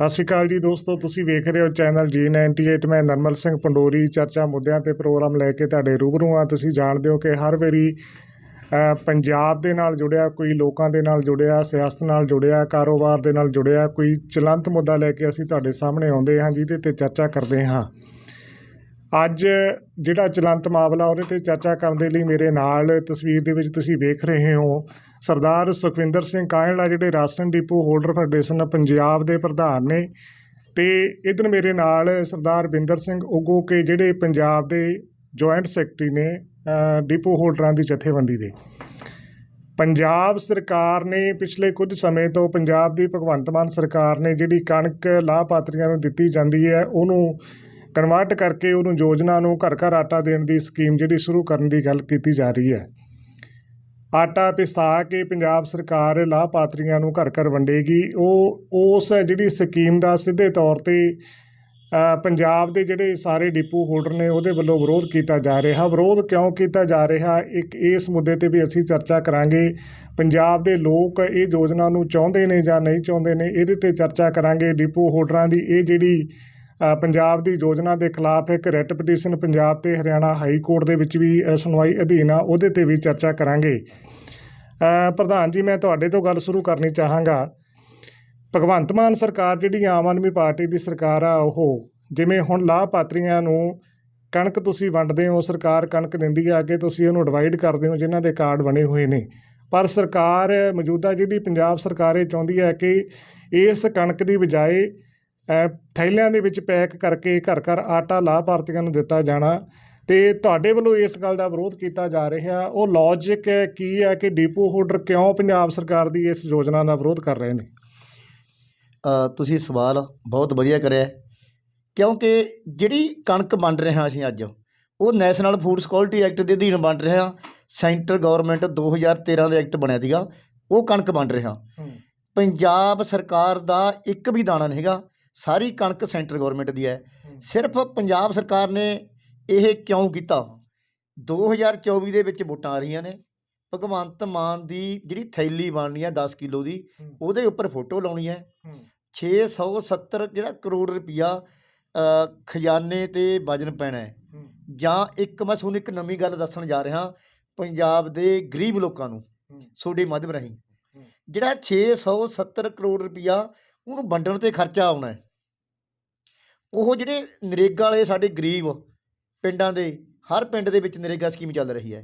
ਸਤਿ ਸ਼੍ਰੀ ਅਕਾਲ ਜੀ ਦੋਸਤੋ, ਤੁਸੀਂ ਵੇਖ ਰਹੇ ਹੋ ਚੈਨਲ G98 ਮੈਂ ਨਰਮਲ ਸਿੰਘ ਪੰਡੋਰੀ, ਚਰਚਾ ਮੁੱਦਿਆਂ ਤੇ ਪ੍ਰੋਗਰਾਮ ਲੈ ਕੇ ਤੁਹਾਡੇ ਰੂਬਰੂ ਆ ਤੁਸੀਂ ਜਾਣਦੇ ਹੋ ਕਿ ਹਰ ਵਾਰੀ ਪੰਜਾਬ ਦੇ ਨਾਲ ਜੁੜਿਆ, ਕੋਈ ਲੋਕਾਂ ਦੇ ਨਾਲ ਜੁੜਿਆ, ਸਿਆਸਤ ਨਾਲ ਜੁੜਿਆ, ਕਾਰੋਬਾਰ ਦੇ ਨਾਲ ਜੁੜਿਆ, ਕੋਈ ਚਲੰਤ ਮੁੱਦਾ ਲੈ ਕੇ ਅਸੀਂ ਤੁਹਾਡੇ ਸਾਹਮਣੇ ਆਉਂਦੇ ਹਾਂ, ਜਿਹਦੇ ਤੇ ਚਰਚਾ ਕਰਦੇ ਹਾਂ। ਅੱਜ ਜਿਹੜਾ ਚਲੰਤ ਮਾਮਲਾ, ਉਹਦੇ ਤੇ ਚਰਚਾ ਕਰਨ ਦੇ ਲਈ ਮੇਰੇ ਨਾਲ ਤਸਵੀਰ ਦੇ ਵਿੱਚ ਤੁਸੀਂ ਵੇਖ ਰਹੇ ਹੋ ਸਰਦਾਰ ਸੁਖਵਿੰਦਰ ਸਿੰਘ ਕਾਇਲਾ ਜਿਹੜੇ ration depot holder federation Punjab ਦੇ ਪ੍ਰਧਾਨ ਨੇ। ਤੇ ਇਧਰ ਮੇਰੇ ਨਾਲ ਸਰਦਾਰ ਬਿੰਦਰ ਸਿੰਘ ਉਗੋ ਕੇ ਜਿਹੜੇ ਪੰਜਾਬ ਦੇ ਜੁਆਇੰਟ ਸੈਕਟਰੀ ਨੇ ਅ, ਡਿਪੂ ਹੋਲਡਰਾਂ ਦੀ ਜਥੇਬੰਦੀ ਦੇ। ਪੰਜਾਬ ਸਰਕਾਰ ਨੇ ਪਿਛਲੇ ਕੁਝ ਸਮੇਂ ਤੋਂ ਪੰਜਾਬ ਦੀ ਭਗਵੰਤ ਮਾਨ ਸਰਕਾਰ ਨੇ ਜਿਹੜੀ ਕਣਕ ਲਾਭਪਾਤਰੀਆਂ ਨੂੰ ਦਿੱਤੀ ਜਾਂਦੀ ਹੈ ਉਹਨੂੰ ਕਨਵਰਟ ਕਰਕੇ ਉਹਨੂੰ ਯੋਜਨਾ ਨੂੰ ਘਰ ਘਰ ਆਟਾ ਦੇਣ ਦੀ ਸਕੀਮ ਜਿਹੜੀ ਸ਼ੁਰੂ ਕਰਨ ਦੀ ਗੱਲ ਕੀਤੀ ਜਾ ਰਹੀ ਹੈ। ਆਟਾ ਪਿਸਾ ਕੇ ਪੰਜਾਬ ਸਰਕਾਰ ਲਾਭਪਾਤਰੀਆਂ ਨੂੰ ਘਰ ਘਰ ਵੰਡੇਗੀ। ਉਹ, ਉਸ ਜਿਹੜੀ ਸਕੀਮ ਦਾ ਸਿੱਧੇ ਤੌਰ ਤੇ ਪੰਜਾਬ ਦੇ ਜਿਹੜੇ ਸਾਰੇ ਡਿਪੂ ਹੋਲਡਰ ਨੇ ਉਹਦੇ ਵੱਲੋਂ ਵਿਰੋਧ ਕੀਤਾ ਜਾ ਰਿਹਾ। ਵਿਰੋਧ ਕਿਉਂ ਕੀਤਾ ਜਾ ਰਿਹਾ? ਇੱਕ, ਇਸ ਮੁੱਦੇ ਤੇ ਵੀ ਅਸੀਂ ਚਰਚਾ ਕਰਾਂਗੇ। ਪੰਜਾਬ ਦੇ ਲੋਕ ਇਹ ਯੋਜਨਾ ਨੂੰ ਚਾਹੁੰਦੇ ਨੇ ਜਾਂ ਨਹੀਂ ਚਾਹੁੰਦੇ ਨੇ, ਇਹਦੇ ਤੇ ਚਰਚਾ ਕਰਾਂਗੇ। ਡਿਪੂ ਹੋਲਡਰਾਂ ਦੀ ਇਹ ਜਿਹੜੀ ਪੰਜਾਬ ਦੀ ਯੋਜਨਾ ਦੇ ਖਿਲਾਫ ਇੱਕ ਰਿਟ ਪਟੀਸ਼ਨ ਪੰਜਾਬ ਤੇ ਹਰਿਆਣਾ ਹਾਈ ਕੋਰਟ ਦੇ ਵਿੱਚ ਵੀ ਸੁਣਵਾਈ ਅਧੀਨ ਆ, ਉਹਦੇ ਤੇ ਵੀ ਚਰਚਾ ਕਰਾਂਗੇ। ਪ੍ਰਧਾਨ ਜੀ, ਮੈਂ ਤੁਹਾਡੇ ਤੋਂ ਗੱਲ ਸ਼ੁਰੂ ਕਰਨੀ ਚਾਹਾਂਗਾ। ਭਗਵੰਤ ਮਾਨ ਸਰਕਾਰ ਜਿਹੜੀ ਆਮ ਆਦਮੀ ਪਾਰਟੀ ਦੀ ਸਰਕਾਰ ਆ ਉਹ, ਜਿਵੇਂ ਹੁਣ ਲਾਭਪਾਤਰੀਆਂ ਨੂੰ ਕਣਕ ਤੁਸੀਂ ਵੰਡਦੇ ਹੋ, ਸਰਕਾਰ ਕਣਕ ਦਿੰਦੀ ਆ ਕਿ ਤੁਸੀਂ ਉਹਨੂੰ ਡਿਵਾਈਡ ਕਰਦੇ ਹੋ, ਜਿਨ੍ਹਾਂ ਦੇ ਕਾਰਡ ਬਣੇ ਹੋਏ ਨੇ। ਪਰ ਸਰਕਾਰ ਮੌਜੂਦਾ ਜਿਹੜੀ ਪੰਜਾਬ ਸਰਕਾਰ ਇਹ ਚਾਹੁੰਦੀ ਹੈ ਕਿ ਇਸ ਕਣਕ ਦੀ ਬਜਾਏ ਥੈਲਿਆਂ ਦੇ ਵਿੱਚ ਪੈਕ ਕਰਕੇ ਘਰ ਘਰ ਆਟਾ ਲਾਭਪਾਤਰੀਆਂ ਨੂੰ ਦਿੱਤਾ ਜਾਣਾ। ਤੇ ਤੁਹਾਡੇ ਵੱਲੋਂ ਇਸ ਗੱਲ ਦਾ ਵਿਰੋਧ ਕੀਤਾ ਜਾ ਰਿਹਾ। ਉਹ ਲੌਜੀਕ ਕੀ ਹੈ ਕਿ ਡਿਪੂ ਹੋਲਡਰ ਕਿਉਂ ਪੰਜਾਬ ਸਰਕਾਰ ਦੀ ਇਸ ਯੋਜਨਾ ਦਾ ਵਿਰੋਧ ਕਰ ਰਹੇ ਨੇ? ਤੁਸੀਂ ਸਵਾਲ ਬਹੁਤ ਵਧੀਆ ਕਰਿਆ। ਕਿਉਂਕਿ ਜਿਹੜੀ ਕਣਕ ਵੰਡ ਰਹੇ ਹਾਂ ਅਸੀਂ ਅੱਜ ਉਹ ਨੈਸ਼ਨਲ ਫੂਡ ਸਿਕਿਉਰਿਟੀ ਐਕਟ ਦੇ ਅਧੀਨ ਵੰਡ ਰਹੇ ਹਾਂ। ਸੈਂਟਰ ਗਵਰਨਮੈਂਟ 2013 ਦੇ ਐਕਟ ਬਣਿਆ ਸੀਗਾ ਉਹ ਕਣਕ ਵੰਡ ਰਹੇ ਹਾਂ। ਪੰਜਾਬ ਸਰਕਾਰ ਦਾ ਇੱਕ ਵੀ ਦਾਣਾ ਨਹੀਂ ਹੈਗਾ। ਸਾਰੀ ਕਣਕ ਸੈਂਟਰ ਗਵਰਨਮੈਂਟ ਦੀ ਹੈ ਸਿਰਫ ਪੰਜਾਬ ਸਰਕਾਰ ਨੇ ਇਹ ਕਿਉਂ ਕੀਤਾ 2024 ਦੇ ਵਿੱਚ ਵੋਟਾਂ ਆ ਰਹੀਆਂ ਨੇ ਭਗਵੰਤ ਮਾਨ ਦੀ ਜਿਹੜੀ ਥੈਲੀ ਬਣਨੀ ਹੈ 10 ਕਿਲੋ ਦੀ। ਉਹਦੇ ਉੱਪਰ ਫੋਟੋ ਲਾਉਣੀ ਹੈ ਹੂੰ। 670 ਜਿਹੜਾ ਕਰੋੜ ਰੁਪਈਆ ਅ, ਖਜ਼ਾਨੇ ਤੇ ਵਜਨ ਪੈਣਾ ਹੈ। ਜਾਂ ਇੱਕ ਮੈਂ ਤੁਹਾਨੂੰ ਇੱਕ ਨਵੀਂ ਗੱਲ ਦੱਸਣ ਜਾ ਰਿਹਾ ਪੰਜਾਬ ਦੇ ਗਰੀਬ ਲੋਕਾਂ ਨੂੰ। ਤੁਹਾਡੇ ਮਾਧਿਅਮ ਰਾਹੀਂ। ਜਿਹੜਾ 670 ਕਰੋੜ ਰੁਪਈਆ ਉਹਨੂੰ ਵੰਡਣ ਤੇ ਖਰਚਾ ਆਉਣਾ ਹੈ ਉਹ ਜਿਹੜੇ ਨਰੇਗਾ ਵਾਲੇ ਸਾਡੇ ਗਰੀਬ ਪਿੰਡਾਂ ਦੇ ਹਰ ਪਿੰਡ ਦੇ ਵਿੱਚ ਨਰੇਗਾ ਸਕੀਮ ਚੱਲ ਰਹੀ ਹੈ।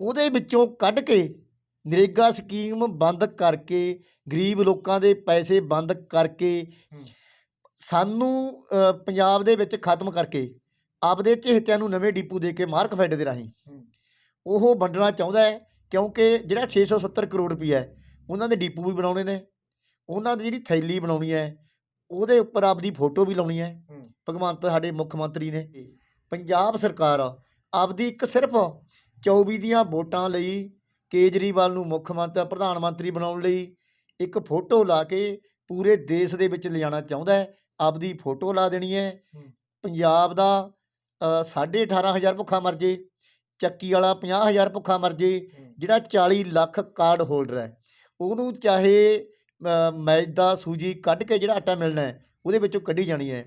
ਉਹਦੇ ਵਿੱਚੋਂ ਕੱਢ ਕੇ ਨਰੇਗਾ ਸਕੀਮ ਬੰਦ ਕਰਕੇ ਗਰੀਬ ਲੋਕਾਂ ਦੇ ਪੈਸੇ ਬੰਦ ਕਰਕੇ। ਸਾਨੂੰ ਪੰਜਾਬ ਦੇ ਵਿੱਚ ਖਤਮ ਕਰਕੇ ਆਪਦੇ ਚਹੇਤਿਆਂ ਨੂੰ ਨਵੇਂ ਡਿਪੂ ਦੇ ਕੇ ਮਾਰਕਫੈਡ ਦੇ ਰਾਹੀਂ। ਉਹ ਵੰਡਣਾ ਚਾਹੁੰਦਾ ਹੈ ਕਿਉਂਕਿ ਜਿਹੜਾ 670 ਕਰੋੜ ਰੁਪਈਆ ਹੈ ਉਹਨਾਂ ਦੇ ਡਿਪੂ ਵੀ ਬਣਾਉਣੇ ਨੇ ਉਹਨਾਂ ਦੀ ਜਿਹੜੀ ਥੈਲੀ ਬਣਾਉਣੀ ਹੈ ਉਹਦੇ ਉੱਪਰ ਆਪਦੀ ਫੋਟੋ ਵੀ ਲਾਉਣੀ ਹੂੰ। ਭਗਵੰਤ ਸਾਡੇ ਮੁੱਖ ਮੰਤਰੀ ਨੇ। ਪੰਜਾਬ ਸਰਕਾਰ ਆਪਦੀ ਇੱਕ ਸਿਰਫ 24 ਦੀਆਂ ਵੋਟਾਂ ਲਈ ਕੇਜਰੀਵਾਲ ਨੂੰ ਮੁੱਖ ਮੰਤਰੀ ਪ੍ਰਧਾਨ ਮੰਤਰੀ ਬਣਾਉਣ ਲਈ ਇੱਕ ਫੋਟੋ ਲਾ ਕੇ ਪੂਰੇ ਦੇਸ਼ ਦੇ ਵਿੱਚ ਲਿਜਾਣਾ ਚਾਹੁੰਦਾ ਹੈ। ਆਪਦੀ ਫੋਟੋ ਲਾ ਦੇਣੀ ਹੈ। ਪੰਜਾਬ ਦਾ ਅ, ਸਾਢੇ 18000 ਭੁੱਖਾ ਮਰ ਜੇ ਚੱਕੀ ਵਾਲਾ 50000 ਭੁੱਖਾ ਮਰ ਜੇ ਜਿਹੜਾ 40 ਲੱਖ ਕਾਰਡ ਹੋਲਡਰ ਹੈ। ਉਹਨੂੰ ਚਾਹੇ ਮੈਦਾ ਸੂਜੀ ਕੱਢ ਕੇ ਜਿਹੜਾ ਆਟਾ ਮਿਲਣਾ ਹੈ ਉਹਦੇ ਵਿੱਚੋਂ ਕੱਢੀ ਜਾਣੀ ਹੈ।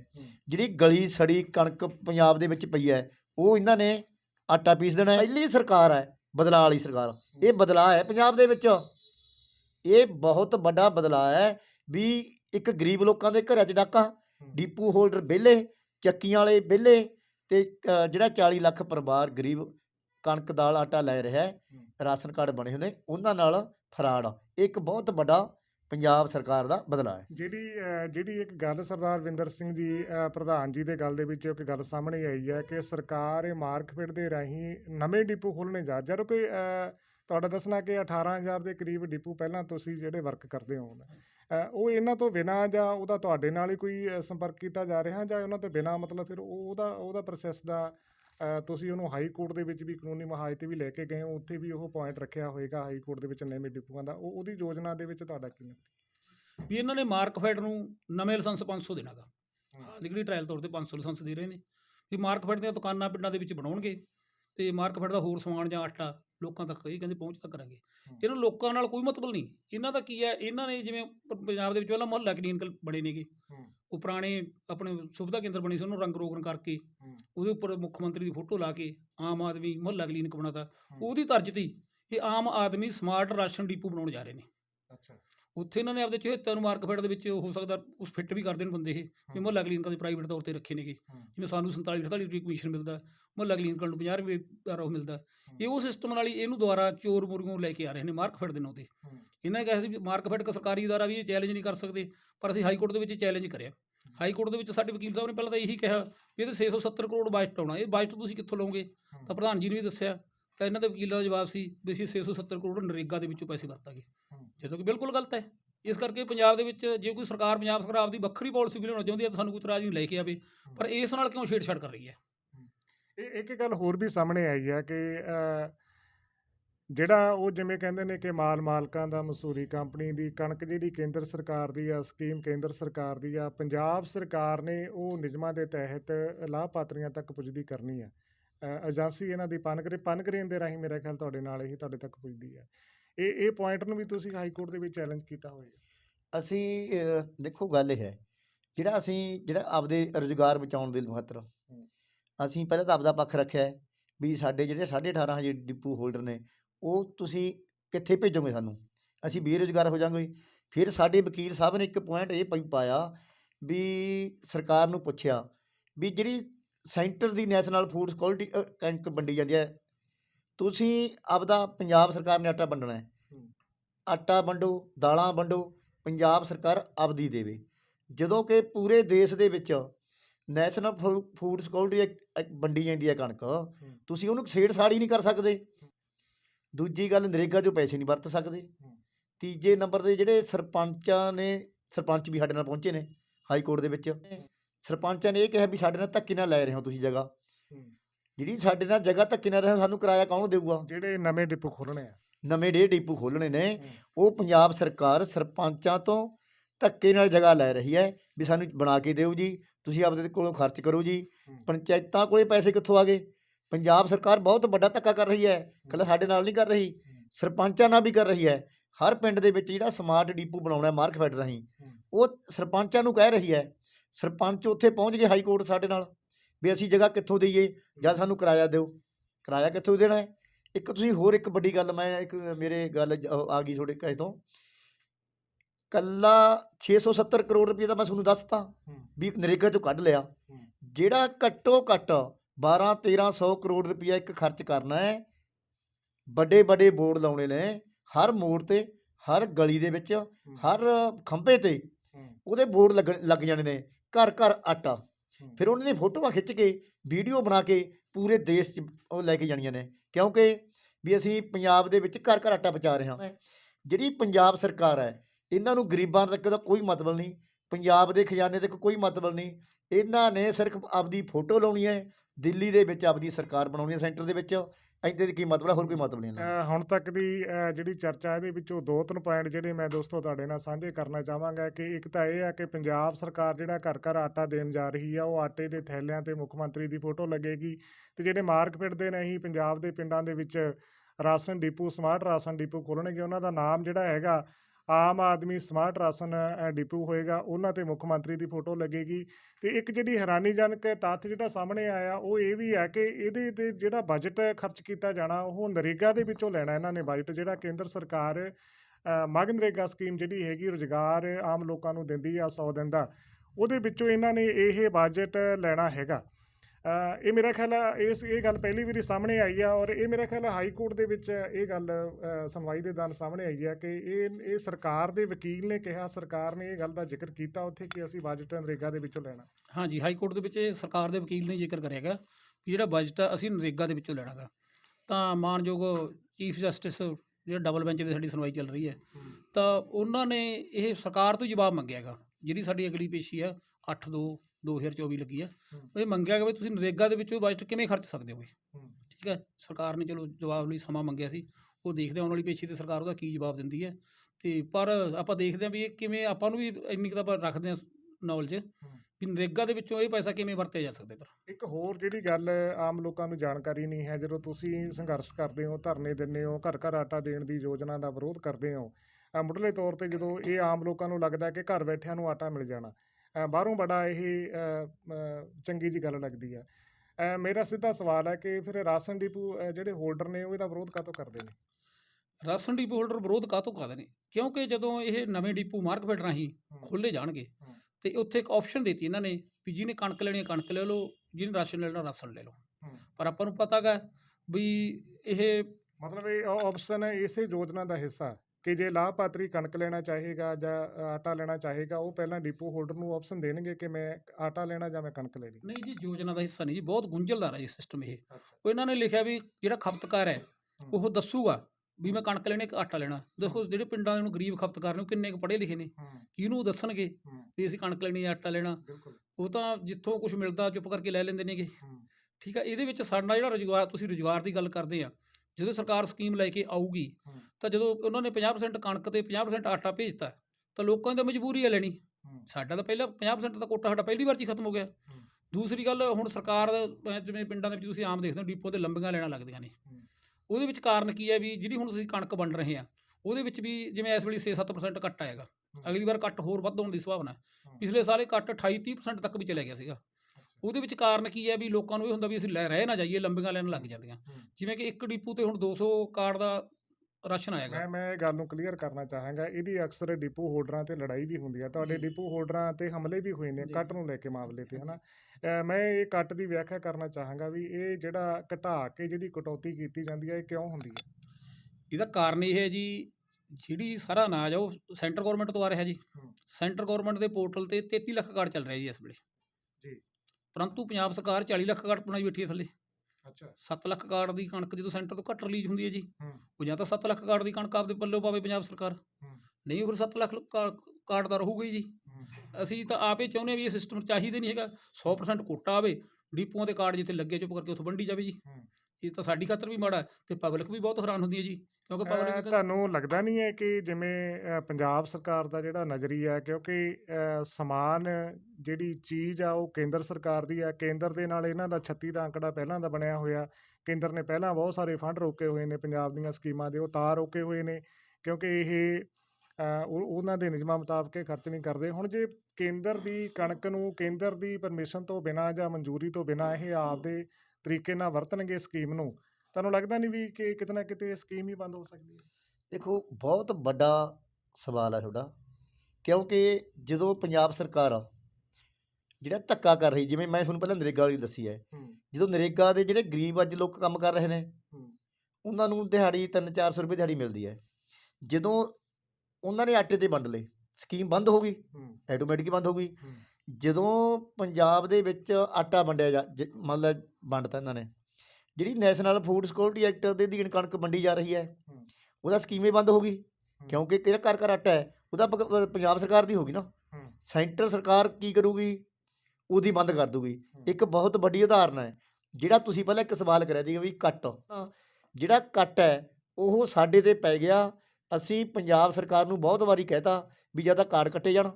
ਜਿਹੜੀ ਗਲੀ ਸੜੀ ਕਣਕ ਪੰਜਾਬ ਦੇ ਵਿੱਚ ਪਈ ਹੈ ਉਹ ਇਹਨਾਂ ਨੇ ਆਟਾ ਪੀਸ ਦੇਣਾ ਪਹਿਲੀ ਸਰਕਾਰ ਹੈ ਬਦਲਾਅ ਵਾਲੀ ਸਰਕਾਰ। ਇਹ ਬਦਲਾਅ ਹੈ ਪੰਜਾਬ ਦੇ ਵਿੱਚ। ਇਹ ਬਹੁਤ ਵੱਡਾ ਬਦਲਾਅ ਹੈ ਵੀ ਇੱਕ ਗਰੀਬ ਲੋਕਾਂ ਦੇ ਘਰਾਂ 'ਚ ਡਾਕਾ ਡੀਪੂ ਹੋਲਡਰ ਵਿਹਲੇ ਚੱਕੀਆਂ ਵਾਲੇ ਵਿਹਲੇ ਤੇ ਜਿਹੜਾ 40 ਲੱਖ ਪਰਿਵਾਰ ਗਰੀਬ ਕਣਕ ਦਾਲ ਆਟਾ ਲੈ ਰਿਹਾ ਹੈ ਰਾਸ਼ਨ ਕਾਰਡ ਬਣੇ ਨੇ ਉਹਨਾਂ ਨਾਲ ਫਰਾਡ। ਇੱਕ ਬਹੁਤ ਵੱਡਾ ਪੰਜਾਬ ਸਰਕਾਰ ਦਾ ਬਦਲਾਅ ਹੈ। ਜਿਹੜੀ ਜਿਹੜੀ ਇੱਕ ਗੱਲ ਸਰਦਾਰ ਵਿੰਦਰ ਸਿੰਘ ਜੀ ਪ੍ਰਧਾਨ ਜੀ ਦੇ ਗੱਲ ਦੇ ਵਿੱਚ ਇੱਕ ਗੱਲ ਸਾਹਮਣੇ ਆਈ ਹੈ ਕਿ ਸਰਕਾਰ ਇਹ ਮਾਰਕਫੈਟ ਦੇ ਰਾਹੀਂ ਨਵੇਂ ਡਿਪੂ ਖੋਲ੍ਹਣੇ ਜਾ, ਜਦੋਂ ਕੋਈ ਤੁਹਾਡਾ ਦੱਸਣਾ ਕਿ 18000 ਦੇ ਕਰੀਬ ਡਿਪੂ ਪਹਿਲਾਂ ਤੁਸੀਂ ਜਿਹੜੇ ਵਰਕ ਕਰਦੇ ਹੋ ਉਹ ਇਹਨਾਂ ਤੋਂ ਬਿਨਾਂ ਜਾਂ ਉਹਦਾ ਤੁਹਾਡੇ ਨਾਲ ਹੀ ਕੋਈ ਸੰਪਰਕ ਕੀਤਾ ਜਾ ਰਿਹਾ ਜਾਂ ਉਹਨਾਂ ਤੋਂ ਬਿਨਾਂ ਮਤਲਬ ਫਿਰ ਉਹ- ਉਹਦਾ ਉਹਦਾ ਪ੍ਰੋਸੈਸ ਦਾ ਤੁਸੀਂ ਉਹਨੂੰ ਹਾਈ ਕੋਰਟ ਦੇ ਵਿੱਚ ਵੀ ਕਾਨੂੰਨੀ ਮਹਾਜ ਤੇ ਵੀ ਲੈ ਕੇ ਗਏ ਹੋ ਉੱਥੇ ਵੀ ਉਹ ਪੁਆਇੰਟ ਰੱਖਿਆ ਹੋਏਗਾ ਹਾਈ ਕੋਰਟ ਦੇ ਵਿੱਚ ਨਵੇਂ ਡਿਪੂਆਂ ਦਾ। ਉਹ ਉਹਦੀ ਯੋਜਨਾ ਦੇ ਵਿੱਚ ਤੁਹਾਡਾ ਕੀ ਵੀ ਇਹਨਾਂ ਨੇ ਮਾਰਕਫੈਡ ਨੂੰ ਨਵੇਂ ਲਾਇਸੈਂਸ 500 ਦੇਣਾਗਾ ਘੜੀ ਟ੍ਰਾਇਲ ਤੌਰ ਤੇ 500 ਲਾਇਸੈਂਸ ਦੇ ਰਹੇ ਨੇ। ਵੀ ਮਾਰਕਫੈਡ ਦੀਆਂ ਦੁਕਾਨਾਂ ਪਿੰਡਾਂ ਦੇ ਵਿੱਚ ਬਣਾਉਣਗੇ ਤੇ ਮਾਰਕਫੈਡ ਦਾ ਹੋਰ ਸਮਾਨ ਜਾਂ ਆਟਾ ਲੋਕਾਂ ਤੱਕ ਇਹ ਕਹਿੰਦੇ ਪਹੁੰਚ ਤੱਕ ਕਰਾਂਗੇ। ਇਹਨਾਂ ਲੋਕਾਂ ਨਾਲ ਕੋਈ ਮਤਲਬ ਨਹੀਂ ਇਹਨਾਂ ਦਾ ਕੀ ਹੈ ਇਹਨਾਂ ਨੇ ਜਿਵੇਂ ਪ- ਪੰਜਾਬ ਦੇ ਵਿੱਚ ਪਹਿਲਾਂ ਮੁਹੱਲਾ ਕਲੀਨਿਕ ਬਣੇ ਨੇਗੇ। ਉਹ ਪੁਰਾਣੇ ਆਪਣੇ ਸੁਵਿਧਾ ਕੇਂਦਰ ਬਣੀ ਸੀ ਉਹਨੂੰ ਰੰਗ ਰੋਗਨ ਕਰਕੇ ਹੂੰ। ਉਹਦੇ ਉੱਪਰ ਮੁੱਖ ਮੰਤਰੀ ਦੀ ਫੋਟੋ ਲਾ ਕੇ ਆਮ ਆਦਮੀ ਮੁਹੱਲਾ ਕਲੀਨਿਕ ਬਣਾਤਾ ਹੂੰ। ਉਹਦੀ ਤਰਜ਼ ਤੇ ਹੀ ਇਹ Aam Aadmi smart ration depot ਬਣਾਉਣ ਜਾ ਰਹੇ ਨੇ ਅੱਛਾ ਉੱਥੇ ਇਹਨਾਂ ਨੇ ਆਪਦੇ ਚਹੇਤਿਆਂ ਨੂੰ ਮਾਰਕਫੈਟ ਦੇ ਵਿੱਚ ਹੋ ਸਕਦਾ ਉਸ ਫਿੱਟ ਵੀ ਕਰ ਦੇਣ ਬੰਦੇ ਇਹ ਵੀ। ਮੁਹੱਲਾ ਕਲੀਨਿਕਾਂ ਦੇ ਪ੍ਰਾਈਵੇਟ ਤੌਰ ਤੇ ਰੱਖੇ ਨੇਗੇ। ਜਿਵੇਂ ਸਾਨੂੰ 47 48 ਰੁਪਏ ਕਮਿਸ਼ਨ ਮਿਲਦਾ ਮੁਹੱਲਾ ਕਲੀਨਿਕਾਂ ਨੂੰ 50 ਰੁਪਏ ਦਾ ਉਹ ਮਿਲਦਾ। ਇਹ ਉਹ ਸਿਸਟਮ ਨਾਲ ਹੀ ਇਹਨੂੰ ਦੁਆਰਾ ਚੋਰ ਮੁਰਗੋਂ ਲੈ ਕੇ ਆ ਰਹੇ ਨੇ ਮਾਰਕਫੈਟ ਦੇ ਨਾਂ ਤੇ। ਇਹਨਾਂ ਨੇ ਕਿਹਾ ਸੀ ਵੀ ਮਾਰਕਫੈਟ ਇੱਕ ਸਰਕਾਰੀ ਅਦਾਰਾ ਵੀ ਇਹ ਚੈਲੰਜ ਨਹੀਂ ਕਰ ਸਕਦੇ ਪਰ ਅਸੀਂ ਹਾਈ ਕੋਰਟ ਦੇ ਵਿੱਚ ਚੈਲੰਜ ਕਰਿਆ। ਹਾਈ ਕੋਰਟ ਦੇ ਵਿੱਚ ਸਾਡੇ ਵਕੀਲ ਸਾਹਿਬ ਨੇ ਪਹਿਲਾਂ ਤਾਂ ਇਹੀ ਕਿਹਾ ਵੀ ਇਹਦੇ 670 ਕਰੋੜ ਬਜਟ ਆਉਣਾ ਇਹ ਬਜਟ ਤੁਸੀਂ ਕਿੱਥੋਂ ਲਓਗੇ? ਤਾਂ ਪ੍ਰਧਾਨ ਜੀ ਨੇ ਵੀ ਦੱਸਿਆ ਤਾਂ ਇਹਨਾਂ ਦੇ ਵਕੀਲਾਂ ਦਾ ਜਵਾਬ ਸੀ ਵੀ ਅਸੀਂ 670 ਕਰੋੜ ਨਰੇਗਾ ਦੇ ਵਿੱਚੋਂ ਪੈਸੇ ਵਰਤਾਂਗੇ। ਹੂੰ। ਜਦੋਂ ਕਿ ਬਿਲਕੁਲ ਗਲਤ ਹੈ। ਇਸ ਕਰਕੇ ਪੰਜਾਬ ਦੇ ਵਿੱਚ ਜੇ ਕੋਈ ਸਰਕਾਰ ਪੰਜਾਬ ਸਰਕਾਰ ਆਪਦੀ ਵੱਖਰੀ ਪਾਲਿਸੀ ਲਿਆਉਣਾ ਚਾਹੁੰਦੀ ਹੈ ਤਾਂ ਸਾਨੂੰ ਕੋਈ ਇਤਰਾਜ਼ ਨਹੀਂ ਲੈ ਕੇ ਆਵੇ। ਪਰ ਇਸ ਨਾਲ ਕਿਉਂ ਛੇੜਛਾੜ ਕਰ ਰਹੀ ਹੈ? ਇਹ ਇੱਕ ਗੱਲ ਹੋਰ ਵੀ ਸਾਹਮਣੇ ਆਈ ਆ ਕਿ ਜਿਹੜਾ ਉਹ ਜਿਵੇਂ ਕਹਿੰਦੇ ਨੇ ਕਿ ਮਾਲ ਮਾਲਕਾਂ ਦਾ ਮਸੂਰੀ ਕੰਪਨੀ ਦੀ ਕਣਕ ਜਿਹੜੀ ਕੇਂਦਰ ਸਰਕਾਰ ਦੀ ਆ ਸਕੀਮ ਕੇਂਦਰ ਸਰਕਾਰ ਦੀ ਆ ਪੰਜਾਬ ਸਰਕਾਰ ਨੇ ਉਹ ਨਿਯਮਾਂ ਦੇ ਤਹਿਤ ਲਾਭਪਾਤਰੀਆਂ ਤੱਕ ਪੁੱਜਦੀ ਕਰਨੀ ਆ ਅ, ਏਜੰਸੀ ਇਹਨਾਂ ਦੀ ਪਨਗਰੇ ਪਨਗਰੇਨ ਦੇ ਰਾਹੀਂ ਮੇਰਾ ਖਿਆਲ ਤੁਹਾਡੇ ਨਾਲ ਹੀ ਤੁਹਾਡੇ ਤੱਕ ਪੁੱਜਦੀ ਹੈ। ਇਹ ਇਹ ਪੁਆਇੰਟ ਨੂੰ ਵੀ ਤੁਸੀਂ ਹਾਈ ਕੋਰਟ ਦੇ ਵਿੱਚ ਚੈਲੰਜ ਕੀਤਾ ਹੋਵੇਗਾ ਅਸੀਂ ਦੇਖੋ ਗੱਲ ਇਹ ਹੈ ਜਿਹੜਾ ਅਸੀਂ ਜਿਹੜਾ ਆਪਦੇ ਰੁਜ਼ਗਾਰ ਬਚਾਉਣ ਦੇ ਖਾਤਰ ਅਸੀਂ ਪਹਿਲਾਂ ਤਾਂ ਆਪਦਾ ਪੱਖ ਰੱਖਿਆ ਵੀ ਸਾਡੇ ਜਿਹੜੇ 18.5 ਹਜ਼ਾਰ ਡਿਪੂ ਹੋਲਡਰ ਨੇ ਉਹ ਤੁਸੀਂ ਕਿੱਥੇ ਭੇਜੋਗੇ ਸਾਨੂੰ? ਅਸੀਂ ਬੇਰੁਜ਼ਗਾਰ ਹੋ ਜਾਵਾਂਗੇ ਫਿਰ ਸਾਡੇ ਵਕੀਲ ਸਾਹਿਬ ਨੇ ਇੱਕ ਪੁਆਇੰਟ ਇਹ ਪਾਇਆ ਵੀ ਸਰਕਾਰ ਨੂੰ ਪੁੱਛਿਆ ਵੀ ਜਿਹੜੀ ਸੈਂਟਰ ਦੀ ਨੈਸ਼ਨਲ ਫੂਡ ਸਿਕਿਉਰਿਟੀ ਕਣਕ ਵੰਡੀ ਜਾਂਦੀ ਹੈ। ਤੁਸੀਂ ਆਪਦਾ ਪੰਜਾਬ ਸਰਕਾਰ ਨੇ ਆਟਾ ਵੰਡਣਾ ਹੈ। ਆਟਾ ਵੰਡੋ ਦਾਲਾਂ ਵੰਡੋ ਪੰਜਾਬ ਸਰਕਾਰ ਆਪਦੀ ਦੇਵੇ। ਜਦੋਂ ਕਿ ਪੂਰੇ ਦੇਸ਼ ਦੇ ਵਿੱਚ ਨੈਸ਼ਨਲ ਫੂਡ ਸਿਕਿਉਰਿਟੀ ਵੰਡੀ ਜਾਂਦੀ ਹੈ ਕਣਕ ਤੁਸੀਂ ਉਹਨੂੰ ਛੇੜਛਾੜ ਹੀ ਨਹੀਂ ਕਰ ਸਕਦੇ। ਦੂਜੀ ਗੱਲ ਨਰੇਗਾ 'ਚੋਂ ਪੈਸੇ ਨਹੀਂ ਵਰਤ ਸਕਦੇ। ਤੀਜੇ ਨੰਬਰ ਦੇ ਜਿਹੜੇ ਸਰਪੰਚਾਂ ਨੇ ਸਰਪੰਚ ਵੀ ਸਾਡੇ ਨਾਲ ਪਹੁੰਚੇ ਨੇ ਹਾਈ ਕੋਰਟ ਦੇ ਵਿੱਚ। ਸਰਪੰਚਾਂ ਨੇ ਇਹ ਕਿਹਾ ਵੀ ਸਾਡੇ ਨਾਲ ਧੱਕੇ ਨਾਲ ਲੈ ਰਹੇ ਹੋ ਤੁਸੀਂ ਜਗ੍ਹਾ। ਜਿਹੜੀ ਸਾਡੇ ਨਾਲ ਜਗ੍ਹਾ ਧੱਕੇ ਨਾਲ ਰਹੇ ਸਾਨੂੰ ਕਿਰਾਇਆ ਕੌਣ ਦੇਊਗਾ? ਜਿਹੜੇ ਨਵੇਂ ਡਿਪੂ ਖੋਲਣੇ ਆ। ਨਵੇਂ ਡੇ ਡਿਪੂ ਖੋਲਣੇ ਨੇ ਉਹ ਪੰਜਾਬ ਸਰਕਾਰ ਸਰਪੰਚਾਂ ਤੋਂ ਧੱਕੇ ਨਾਲ ਜਗ੍ਹਾ ਲੈ ਰਹੀ ਹੈ ਵੀ ਸਾਨੂੰ ਬਣਾ ਕੇ ਦਿਓ ਜੀ ਤੁਸੀਂ ਆਪਦੇ ਕੋਲੋਂ ਖਰਚ ਕਰੋ ਜੀ। ਪੰਚਾਇਤਾਂ ਕੋਲੇ ਪੈਸੇ ਕਿੱਥੋਂ ਆ ਗਏ? ਪੰਜਾਬ ਸਰਕਾਰ ਬਹੁਤ ਵੱਡਾ ਧੱਕਾ ਕਰ ਰਹੀ ਹੈ ਕੱਲਾ ਸਾਡੇ ਨਾਲ ਨਹੀਂ ਕਰ ਰਹੀ ਸਰਪੰਚਾਂ ਨਾਲ ਵੀ ਕਰ ਰਹੀ ਹੈ। ਹਰ ਪਿੰਡ ਦੇ ਵਿੱਚ ਜਿਹੜਾ ਸਮਾਰਟ ਡਿਪੂ ਬਣਾਉਣਾ ਹੈ ਮਾਰਕਫੈਡ ਰਾਹੀਂ। ਉਹ ਸਰਪੰਚਾਂ ਨੂੰ ਕਹਿ ਰਹੀ ਹੈ ਸਰਪੰਚ ਉੱਥੇ ਪਹੁੰਚ ਗਏ ਹਾਈ ਕੋਰਟ ਸਾਡੇ ਨਾਲ ਵੀ ਅਸੀਂ ਜਗ੍ਹਾ ਕਿੱਥੋਂ ਦਈਏ ਜਾਂ ਸਾਨੂੰ ਕਿਰਾਇਆ ਦਿਓ। ਕਿਰਾਇਆ ਕਿੱਥੋਂ ਦੇਣਾ ਹੈ? ਇੱਕ ਤੁਸੀਂ ਹੋਰ ਇੱਕ ਵੱਡੀ ਗੱਲ ਮੈਂ ਇੱਕ ਮੇਰੇ ਗੱਲ ਆ ਗਈ ਤੁਹਾਡੇ ਕਹੇ ਤੋਂ। ਕੱਲਾ 670 ਕਰੋੜ ਰੁਪਏ ਦਾ ਮੈਂ ਤੁਹਾਨੂੰ ਦੱਸਤਾ ਵੀ ਨਰੇਗਾ ਚੋਂ ਕੱਢ ਲਿਆ। ਜਿਹੜਾ ਘੱਟੋ ਘੱਟ 12 1300 ਕਰੋੜ ਰੁਪਇਆ ਇੱਕ ਖਰਚ ਕਰਨਾ ਹੈ ਵੱਡੇ ਵੱਡੇ ਬੋਰਡ ਲਾਉਣੇ ਨੇ ਹਰ ਮੋੜ ਤੇ ਹਰ ਗਲੀ ਦੇ ਵਿੱਚ ਹਰ ਖੰਭੇ ਤੇ ਉਹਦੇ ਬੋਰਡ ਲੱਗ ਜਾਣੇ ਨੇ। ਘਰ ਘਰ ਆਟਾ। ਫਿਰ ਉਹਨਾਂ ਦੀ ਫੋਟੋਆਂ ਖਿੱਚ ਕੇ ਵੀਡੀਓ ਬਣਾ ਕੇ ਪੂਰੇ ਦੇਸ਼ 'ਚ ਉਹ ਲੈ ਕੇ ਜਾਣੀਆਂ ਨੇ। ਕਿਉਂਕਿ ਵੀ ਅਸੀਂ ਪੰਜਾਬ ਦੇ ਵਿੱਚ ਘਰ ਘਰ ਆਟਾ ਪਹੁੰਚਾ ਰਹੇ ਹਾਂ। ਜਿਹੜੀ ਪੰਜਾਬ ਸਰਕਾਰ ਹੈ ਇਹਨਾਂ ਨੂੰ ਗਰੀਬਾਂ ਤੱਕ ਦਾ ਕੋਈ ਮਤਲਬ ਨਹੀਂ। ਪੰਜਾਬ ਦੇ ਖਜ਼ਾਨੇ ਤੱਕ ਕੋਈ ਮਤਲਬ ਨਹੀਂ। ਇਹਨਾਂ ਨੇ ਸਿਰਫ ਆਪਦੀ ਫੋਟੋ ਲਾਉਣੀ ਹੈ ਦਿੱਲੀ ਦੇ ਵਿੱਚ ਆਪਦੀ ਸਰਕਾਰ ਬਣਾਉਣੀ ਹੈ ਸੈਂਟਰ ਦੇ ਵਿੱਚ। ਇੰਦੇ ਦੀ ਕੀ ਮਤਲਬ ਹੈ ਹੋਰ ਕੋਈ ਮਤਲਬ ਨਹੀਂ ਇਹਨਾਂ ਅ, ਹੁਣ ਤੱਕ ਦੀ ਅ, ਜਿਹੜੀ ਚਰਚਾ ਇਹਦੇ ਵਿੱਚੋਂ ਦੋ ਤਿੰਨ ਪੁਆਇੰਟ ਜਿਹੜੇ ਮੈਂ ਦੋਸਤੋ ਤੁਹਾਡੇ ਨਾਲ ਸਾਂਝੇ ਕਰਨਾ ਚਾਹਾਂਗਾ ਕਿ ਇੱਕ ਤਾਂ ਇਹ ਆ ਕਿ ਪੰਜਾਬ ਸਰਕਾਰ ਜਿਹੜਾ ਘਰ ਘਰ ਆਟਾ ਦੇਣ ਜਾ ਰਹੀ ਆ ਉਹ ਆਟੇ ਦੇ ਥੈਲਿਆਂ ਤੇ ਮੁੱਖ ਮੰਤਰੀ ਦੀ ਫੋਟੋ ਲੱਗੇਗੀ ਤੇ ਜਿਹੜੇ ਮਾਰਕਫੈਟ ਦੇ ਨਹੀਂ ਪੰਜਾਬ ਦੇ ਪਿੰਡਾਂ ਦੇ ਵਿੱਚ ration depot smart ration depot ਖੋਲਣਗੇ ਉਹਨਾਂ ਦਾ ਨਾਮ ਜਿਹੜਾ ਹੈਗਾ Aam Aadmi smart ration depot ਹੋਏਗਾ ਉਹਨਾਂ ਤੇ ਮੁੱਖ ਮੰਤਰੀ ਦੀ ਫੋਟੋ ਲੱਗੇਗੀ। ਤੇ ਇੱਕ ਜਿਹੜੀ ਹੈਰਾਨੀਜਨਕ ਤੱਥ ਜਿਹੜਾ ਸਾਹਮਣੇ ਆਇਆ ਉਹ ਇਹ ਵੀ ਹੈ ਕਿ ਇਹਦੇ ਤੇ ਜਿਹੜਾ ਬਜਟ ਖਰਚ ਕੀਤਾ ਜਾਣਾ ਉਹ ਨਰੇਗਾ ਦੇ ਵਿੱਚੋਂ ਲੈਣਾ ਇਹਨਾਂ ਨੇ ਬਜਟ ਜਿਹੜਾ ਕੇਂਦਰ ਸਰਕਾਰ ਅ, ਮਗਨਰੇਗਾ ਸਕੀਮ ਜਿਹੜੀ ਹੈਗੀ ਰੁਜ਼ਗਾਰ ਆਮ ਲੋਕਾਂ ਨੂੰ ਦਿੰਦੀ ਆ 100 ਦਿਨ ਦਾ। ਉਹਦੇ ਵਿੱਚੋਂ ਇਹਨਾਂ ਨੇ ਇਹ ਬਜਟ ਲੈਣਾ ਹੈਗਾ। ਇਹ ਮੇਰਾ ਖਿਆਲ ਇਸ, ਇਹ ਗੱਲ ਪਹਿਲੀ ਵਾਰੀ ਸਾਹਮਣੇ ਆਈ ਆ ਔਰ ਇਹ ਮੇਰਾ ਖਿਆਲ ਹਾਈ ਕੋਰਟ ਦੇ ਵਿੱਚ ਇਹ ਗੱਲ ਸੁਣਵਾਈ ਦੇ ਦੌਰਾਨ ਸਾਹਮਣੇ ਆਈ ਆ ਕਿ ਇਹ ਇਹ ਸਰਕਾਰ ਦੇ ਵਕੀਲ ਨੇ ਕਿਹਾ, ਸਰਕਾਰ ਨੇ ਇਹ ਗੱਲ ਦਾ ਜ਼ਿਕਰ ਕੀਤਾ ਉੱਥੇ ਕਿ ਅਸੀਂ ਬਜਟ ਨਰੇਗਾ ਦੇ ਵਿੱਚੋਂ ਲੈਣਾ। ਹਾਂਜੀ, ਹਾਈ ਕੋਰਟ ਦੇ ਵਿੱਚ ਇਹ ਸਰਕਾਰ ਦੇ ਵਕੀਲ ਨੇ ਜ਼ਿਕਰ ਕਰਿਆ ਹੈਗਾ ਵੀ ਜਿਹੜਾ ਬਜਟ ਆ, ਅਸੀਂ ਨਰੇਗਾ ਦੇ ਵਿੱਚੋਂ ਲੈਣਾ ਗਾ ਤਾਂ ਮਾਨਯੋਗ ਚੀਫ ਜਸਟਿਸ, ਜਿਹੜਾ ਡਬਲ ਬੈਂਚ ਦੇ ਸਾਡੀ ਸੁਣਵਾਈ ਚੱਲ ਰਹੀ ਹੈ, ਤਾਂ ਉਹਨਾਂ ਨੇ ਇਹ ਸਰਕਾਰ ਤੋਂ ਹੀ ਜਵਾਬ ਮੰਗਿਆ ਹੈਗਾ, ਜਿਹੜੀ ਸਾਡੀ ਅਗਲੀ ਪੇਸ਼ੀ ਆ 8 2 2024 ਲੱਗੀ ਆ। ਇਹ ਮੰਗਿਆ ਗਿਆ ਵੀ ਤੁਸੀਂ ਨਰੇਗਾ ਦੇ ਵਿੱਚੋਂ ਬਜਟ ਕਿਵੇਂ ਖਰਚ ਸਕਦੇ ਹੂੰ। ਠੀਕ ਹੈ ਸਰਕਾਰ ਨੇ ਚਲੋ ਜਵਾਬ ਲਈ ਸਮਾਂ ਮੰਗਿਆ ਸੀ। ਉਹ ਦੇਖਦੇ ਆਉਣ ਵਾਲੀ ਪੇਸ਼ੀ ਤੇ ਸਰਕਾਰ ਉਹਦਾ ਕੀ ਜਵਾਬ ਦਿੰਦੀ ਹੈ। ਤੇ ਪਰ ਆਪਾਂ ਦੇਖਦੇ ਹਾਂ ਵੀ ਇਹ ਕਿਵੇਂ ਆਪਾਂ ਨੂੰ ਵੀ ਇੰਨੀ ਕੁ ਤਾਂ ਆਪਾਂ ਰੱਖਦੇ ਹਾਂ ਨੌਲੇਜ ਵੀ ਨਰੇਗਾ ਦੇ ਵਿੱਚੋਂ ਇਹ ਪੈਸਾ ਕਿਵੇਂ ਵਰਤਿਆ ਜਾ ਸਕਦਾ ਪਰ ਇੱਕ ਹੋਰ ਜਿਹੜੀ ਗੱਲ ਆਮ ਲੋਕਾਂ ਨੂੰ ਜਾਣਕਾਰੀ ਨਹੀਂ ਹੈ ਜਦੋਂ ਤੁਸੀਂ ਸੰਘਰਸ਼ ਕਰਦੇ ਹੋ ਧਰਨੇ ਦਿੰਦੇ ਹੋ ਘਰ ਘਰ ਆਟਾ ਦੇਣ ਦੀ ਯੋਜਨਾ ਦਾ ਵਿਰੋਧ ਕਰਦੇ ਹੋ ਮੁੱਢਲੇ ਤੌਰ ਤੇ ਜਦੋਂ ਇਹ ਆਮ ਲੋਕਾਂ ਨੂੰ ਲੱਗਦਾ ਕਿ ਘਰ ਬੈਠਿਆਂ ਨੂੰ ਆਟਾ ਮਿਲ ਜਾਣਾ ਬਾਹਰੋਂ ਬੜਾ ਇਹ ਚੰਗੀ ਜੀ ਗੱਲ ਲੱਗਦੀ ਆ ਅ, ਮੇਰਾ ਸਿੱਧਾ ਸਵਾਲ ਹੈ ਕਿ ਫਿਰ ਰਾਸ਼ਨ ਡਿਪੂ ਜਿਹੜੇ ਹੋਲਡਰ ਨੇ ਉਹ ਇਹਦਾ ਵਿਰੋਧ ਕਾਹਤੋਂ ਕਰਦੇ ਨੇ ਰਾਸ਼ਨ ਡਿਪੂ ਹੋਲਡਰ ਵਿਰੋਧ ਕਾਹਤੋਂ ਕਰਦੇ ਨੇ ਕਿਉਂਕਿ ਜਦੋਂ ਇਹ ਨਵੇਂ ਡਿਪੂ ਮਾਰਕਫੈਟ ਰਾਹੀਂ ਹੂੰ। ਖੋਲੇ ਜਾਣਗੇ ਹੂੰ। ਤੇ ਉੱਥੇ ਇੱਕ ਆਪਸ਼ਨ ਦਿੱਤੀ ਇਹਨਾਂ ਨੇ ਵੀ ਜਿਹਨੇ ਕਣਕ ਲੈਣੀ ਹੈ ਕਣਕ ਲੈ ਲਓ ਜਿਹਨੇ ਰਾਸ਼ਨ ਲੈਣਾ ਰਾਸ਼ਨ ਲੈ ਲਓ ਹੂੰ। ਪਰ ਆਪਾਂ ਨੂੰ ਪਤਾ ਗਾ ਵੀ ਇਹ ਮਤਲਬ ਇਹ ਆਪਸ਼ਨ ਹੈ ਇਸੇ ਯੋਜਨਾ ਦਾ ਹਿੱਸਾ ਕਿ ਜੇ ਲਾਭਪਾਤਰੀ ਕਣਕ ਲੈਣਾ ਚਾਹੇਗਾ ਜਾਂ ਆਟਾ ਲੈਣਾ ਚਾਹੇਗਾ ਉਹ ਪਹਿਲਾਂ ਡਿਪੂ ਹੋਲਡਰ ਨੂੰ ਆਪਸ਼ਨ ਦੇਣਗੇ ਕਿ ਮੈਂ ਆਟਾ ਲੈਣਾ ਜਾਂ ਮੈਂ ਕਣਕ ਲੈਣੀ ਨਹੀਂ ਜੀ ਯੋਜਨਾ ਦਾ ਹਿੱਸਾ ਨਹੀਂ ਜੀ ਬਹੁਤ ਗੁੰਝਲਦਾਰ ਹੈ ਜੀ ਸਿਸਟਮ ਇਹ। ਉਹ ਇਹਨਾਂ ਨੇ ਲਿਖਿਆ ਵੀ ਜਿਹੜਾ ਖਪਤਕਾਰ ਹੈ। ਉਹ ਦੱਸੂਗਾ ਵੀ ਮੈਂ ਕਣਕ ਲੈਣੀ ਕਿ ਆਟਾ ਲੈਣਾ। ਦੇਖੋ ਜਿਹੜੇ ਪਿੰਡਾਂ ਦੇ ਨੂੰ ਗਰੀਬ ਖਪਤਕਾਰ ਨੇ ਕਿੰਨੇ ਕੁ ਪੜ੍ਹੇ ਲਿਖੇ ਨੇ। ਕਿਹਨੂੰ ਦੱਸਣਗੇ ਵੀ ਅਸੀਂ ਕਣਕ ਲੈਣੀ ਹੈ ਆਟਾ ਲੈਣਾ। ਉਹ ਤਾਂ ਜਿੱਥੋਂ ਕੁਝ ਮਿਲਦਾ ਚੁੱਪ ਕਰਕੇ ਲੈ ਲੈਂਦੇ ਨੇਗੇ। ਠੀਕ ਆ ਇਹਦੇ ਵਿੱਚ ਸਾਡਾ ਜਿਹੜਾ ਰੁਜ਼ਗਾਰ ਤੁਸੀਂ ਰੁਜ਼ਗਾਰ ਦੀ ਗੱਲ ਕਰਦੇ ਆ ਜਦੋਂ ਸਰਕਾਰ ਸਕੀਮ ਲੈ ਕੇ ਆਊਗੀ। ਤਾਂ ਜਦੋਂ ਉਹਨਾਂ ਨੇ 50% ਕਣਕ ਤੇ 50% ਆਟਾ ਭੇਜਤਾ ਤਾਂ ਲੋਕਾਂ ਦੀ ਤਾਂ ਮਜਬੂਰੀ ਹੈ ਲੈਣੀ ਸਾਡਾ ਤਾਂ ਪਹਿਲਾਂ 50% ਦਾ ਕੋਟਾ ਸਾਡਾ ਪਹਿਲੀ ਵਾਰ 'ਚ ਹੀ ਖਤਮ ਹੋ ਗਿਆ। ਦੂਸਰੀ ਗੱਲ ਹੁਣ ਸਰਕਾਰ ਜਿਵੇਂ ਪਿੰਡਾਂ ਦੇ ਵਿੱਚ ਤੁਸੀਂ ਆਮ ਦੇਖਦੇ ਹੋ ਡਿਪੋ ਤੇ ਲੰਬੀਆਂ ਲੈਣਾ ਲੱਗਦੀਆਂ ਨੇ। ਉਹਦੇ ਵਿੱਚ ਕਾਰਨ ਕੀ ਹੈ ਵੀ ਜਿਹੜੀ ਹੁਣ ਤੁਸੀਂ ਕਣਕ ਵੰਡ ਰਹੇ ਆ ਉਹਦੇ ਵਿੱਚ ਵੀ ਜਿਵੇਂ ਇਸ ਵੇਲੇ 6-7% ਕੱਟ ਆਏਗਾ ਅਗਲੀ ਵਾਰ ਕੱਟ ਹੋਰ ਵੱਧ ਹੋਣ ਦੀ ਸੰਭਾਵਨਾ। ਪਿਛਲੇ ਸਾਲੇ ਕੱਟ 28-30% ਤੱਕ ਵੀ ਚਲੇ ਗਿਆ ਸੀਗਾ ਉਹਦੇ ਵਿੱਚ ਕਾਰਨ ਕੀ ਹੈ ਵੀ ਲੋਕਾਂ ਨੂੰ ਇਹ ਹੁੰਦਾ ਵੀ ਅਸੀਂ ਲੈ ਰਹਿ ਨਾ ਜਾਈਏ ਲੰਬੀਆਂ ਲੈਣ ਲੱਗ ਜਾਂਦੀਆਂ ਹੂੰ। ਜਿਵੇਂ ਕਿ ਇੱਕ ਡਿਪੂ ਤੇ ਹੁਣ 200 ਕਾਰਡ ਦਾ ਰਾਸ਼ਨ ਆਏਗਾ ਮੈਂ ਮੈਂ ਇਹ ਗੱਲ ਨੂੰ ਕਲੀਅਰ ਕਰਨਾ ਚਾਹਾਂਗਾ ਇਹਦੀ ਅਕਸਰ ਡਿਪੂ ਹੋਲਡਰਾਂ ਤੇ ਲੜਾਈ ਵੀ ਹੁੰਦੀ ਆ ਤੁਹਾਡੇ। ਡਿਪੂ ਹੋਲਡਰਾਂ ਤੇ ਹਮਲੇ ਵੀ ਹੋਏ ਨੇ। ਕੱਟ ਨੂੰ ਲੈ ਕੇ ਮਾਮਲੇ ਤੇ ਹਨਾ ਮੈਂ ਇਹ ਕੱਟ ਦੀ ਵਿਆਖਿਆ ਕਰਨਾ ਚਾਹਾਂਗਾ ਵੀ ਇਹ ਜਿਹੜਾ ਘਟਾ ਕੇ ਜਿਹੜੀ ਕਟੌਤੀ ਕੀਤੀ ਜਾਂਦੀ ਹੈ ਇਹ ਕਿਉਂ ਹੁੰਦੀ ਹੈ ਇਹਦਾ ਕਾਰਨ ਇਹ ਹੈ ਜੀ ਜਿਹੜੀ ਸਾਰਾ ਅਨਾਜ ਆ ਉਹ ਸੈਂਟਰ ਗਵਰਨਮੈਂਟ ਤੋਂ ਆ ਰਿਹਾ ਜੀ ਹੂੰ। ਸੈਂਟਰ ਗਵਰਨਮੈਂਟ ਦੇ ਪੋਰਟਲ ਤੇ 33 ਲੱਖ ਕਾਰਡ ਚੱਲ ਰਿਹਾ ਜੀ ਇਸ ਵੇਲੇ ਜੀ। ਪਰੰਤੂ ਪੰਜਾਬ ਸਰਕਾਰ 40 ਲੱਖ ਕਾਰਡ ਬਣਾਈ ਬੈਠੀ ਹੈ ਥੱਲੇ। ਅੱਛਾ। 7 ਲੱਖ ਕਾਰਡ ਦੀ ਕਣਕ ਜਦੋਂ ਸੈਂਟਰ ਤੋਂ ਘੱਟ ਰਿਲੀਜ਼ ਹੁੰਦੀ ਹੈ ਜੀ। ਉਹ ਜਾਂ ਤਾਂ 7 ਲੱਖ ਕਾਰਡ ਦੀ ਕਣਕ ਆਪਦੇ ਪੱਲੇ ਪਾਵੇ ਪੰਜਾਬ ਸਰਕਾਰ। ਨਹੀਂ ਫਿਰ 7 ਲੱਖ ਕਾਰਡ ਦਾ ਰਹੂਗਾ ਜੀ। ਅਸੀਂ ਤਾਂ ਆਪੇ ਚਾਹੁੰਦੇ ਵੀ ਇਹ ਸਿਸਟਮ ਚਾਹੀਦਾ ਨਹੀਂ ਹੈਗਾ। 100% ਕੋਟਾ ਆਵੇ ਡਿਪੂਆਂ ਦੇ ਕਾਰਡ ਜਿੱਥੇ ਲੱਗੇ ਚੁੱਪ ਕਰਕੇ ਉੱਥੋਂ ਵੰਡੀ ਜਾਵੇ ਜੀ। ਇਹ ਤਾਂ ਸਾਡੀ ਖਾਤਰ ਵੀ ਮਾੜਾ ਹੈ ਤੇ ਪਬਲਿਕ ਵੀ ਬਹੁਤ ਹੈਰਾਨ ਹੁੰਦੀ ਹੈ ਜੀ ਕਿਉਂਕਿ ਪਬਲਿਕ ਤੁਹਾਨੂੰ ਲੱਗਦਾ ਨਹੀਂ ਹੈ ਕਿ ਜਿਵੇਂ ਪੰਜਾਬ ਸਰਕਾਰ ਦਾ ਜਿਹੜਾ ਨਜ਼ਰੀਆ ਹੈ ਕਿਉਂਕਿ ਸਮਾਨ ਜਿਹੜੀ ਚੀਜ਼ ਆ ਉਹ ਕੇਂਦਰ ਸਰਕਾਰ ਦੀ ਆ ਕੇਂਦਰ ਦੇ ਨਾਲ ਇਹਨਾਂ ਦਾ 36 ਦਾ ਅੰਕੜਾ ਪਹਿਲਾਂ ਦਾ ਬਣਿਆ ਹੋਇਆ ਕੇਂਦਰ ਨੇ ਪਹਿਲਾਂ ਬਹੁਤ ਸਾਰੇ ਫੰਡ ਰੋਕੇ ਹੋਏ ਨੇ ਪੰਜਾਬ ਦੀਆਂ ਸਕੀਮਾਂ ਦੇ ਉਹ ਤਾਂ ਰੋਕੇ ਹੋਏ ਨੇ ਕਿਉਂਕਿ ਇਹ ਉਹਨਾਂ ਦੇ ਨਿਯਮਾਂ ਮੁਤਾਬਕ ਖਰਚ ਨਹੀਂ ਕਰਦੇ। ਹੁਣ ਜੇ ਕੇਂਦਰ ਦੀ ਕਣਕ ਨੂੰ ਕੇਂਦਰ ਦੀ ਪਰਮਿਸ਼ਨ ਤੋਂ ਬਿਨਾਂ ਜਾਂ ਮਨਜ਼ੂਰੀ ਤੋਂ ਬਿਨਾਂ ਇਹ ਆਪਦੇ ਤਰੀਕੇ ਨਾਲ ਵਰਤਣਗੇ ਸਕੀਮ ਨੂੰ ਤੁਹਾਨੂੰ ਲੱਗਦਾ ਨਹੀਂ ਵੀ ਕਿ ਕਿਤੇ ਨਾ ਕਿਤੇ ਇਹ ਸਕੀਮ ਹੀ ਬੰਦ ਹੋ ਸਕਦੀ ਹੈ? ਦੇਖੋ ਬਹੁਤ ਵੱਡਾ ਸਵਾਲ ਹੈ ਤੁਹਾਡਾ ਕਿਉਂਕਿ ਜਦੋਂ ਪੰਜਾਬ ਸਰਕਾਰ ਜਿਹੜਾ ਧੱਕਾ ਕਰ ਰਹੀ ਜਿਵੇਂ ਮੈਂ ਤੁਹਾਨੂੰ ਪਹਿਲਾਂ ਨਰੇਗਾ ਵਾਲੀ ਦੱਸੀ ਹੈ ਜਦੋਂ ਨਰੇਗਾ ਦੇ ਜਿਹੜੇ ਗਰੀਬ ਅੱਜ ਲੋਕ ਕੰਮ ਕਰ ਰਹੇ ਨੇ। ਉਹਨਾਂ ਨੂੰ ਦਿਹਾੜੀ 3-400 ਰੁਪਏ ਦਿਹਾੜੀ ਮਿਲਦੀ ਹੈ। ਜਦੋਂ ਉਹਨਾਂ ਨੇ ਆਟੇ ਤੇ ਵੰਡ ਲਏ ਸਕੀਮ ਬੰਦ ਹੋ ਗਈ ਹੂੰ। ਆਟੋਮੈਟਿਕ ਬੰਦ ਹੋ ਗਈ। ਜਦੋਂ ਪੰਜਾਬ ਦੇ ਵਿੱਚ ਆਟਾ ਵੰਡਿਆ ਜਾ ਜ- ਮੰਨ ਲਾ ਵੰਡਤਾ ਇਹਨਾਂ ਨੇ ਜਿਹੜੀ ਨੈਸ਼ਨਲ ਫੂਡ ਸਿਕਿਉਰਿਟੀ ਐਕਟ ਦੇ ਅਧੀਨ ਕਣਕ ਵੰਡੀ ਜਾ ਰਹੀ ਹੈ ਹੂੰ। ਉਹਦਾ ਸਕੀਮੇ ਬੰਦ ਹੋ ਗਈ ਕਿਉਂਕਿ ਕਿਹੜਾ ਘਰ ਘਰ ਆਟਾ ਹੈ ਉਹਦਾ ਪੰਜਾਬ ਸਰਕਾਰ ਦੀ ਹੋਗੀ ਨਾ ਹੂੰ। ਸੈਂਟਰ ਸਰਕਾਰ ਕੀ ਕਰੂਗੀ ਉਹਦੀ ਬੰਦ ਕਰ ਦੂਗੀ ਹੂੰ। ਇੱਕ ਬਹੁਤ ਵੱਡੀ ਉਦਾਹਰਨ ਹੈ ਜਿਹੜਾ ਤੁਸੀਂ ਪਹਿਲਾਂ ਇੱਕ ਸਵਾਲ ਕਰਿਆ ਸੀ ਵੀ ਕੱਟ ਤਾਂ ਜਿਹੜਾ ਕੱਟ ਹੈ ਉਹ ਸਾਡੇ ਤੇ ਪੈ ਗਿਆ ਅਸੀਂ ਪੰਜਾਬ ਸਰਕਾਰ ਨੂੰ ਬਹੁਤ ਵਾਰੀ ਕਹਿਤਾ ਵੀ ਜਾਂ ਤਾਂ ਕਾਰਡ ਕੱਟੇ ਜਾਣ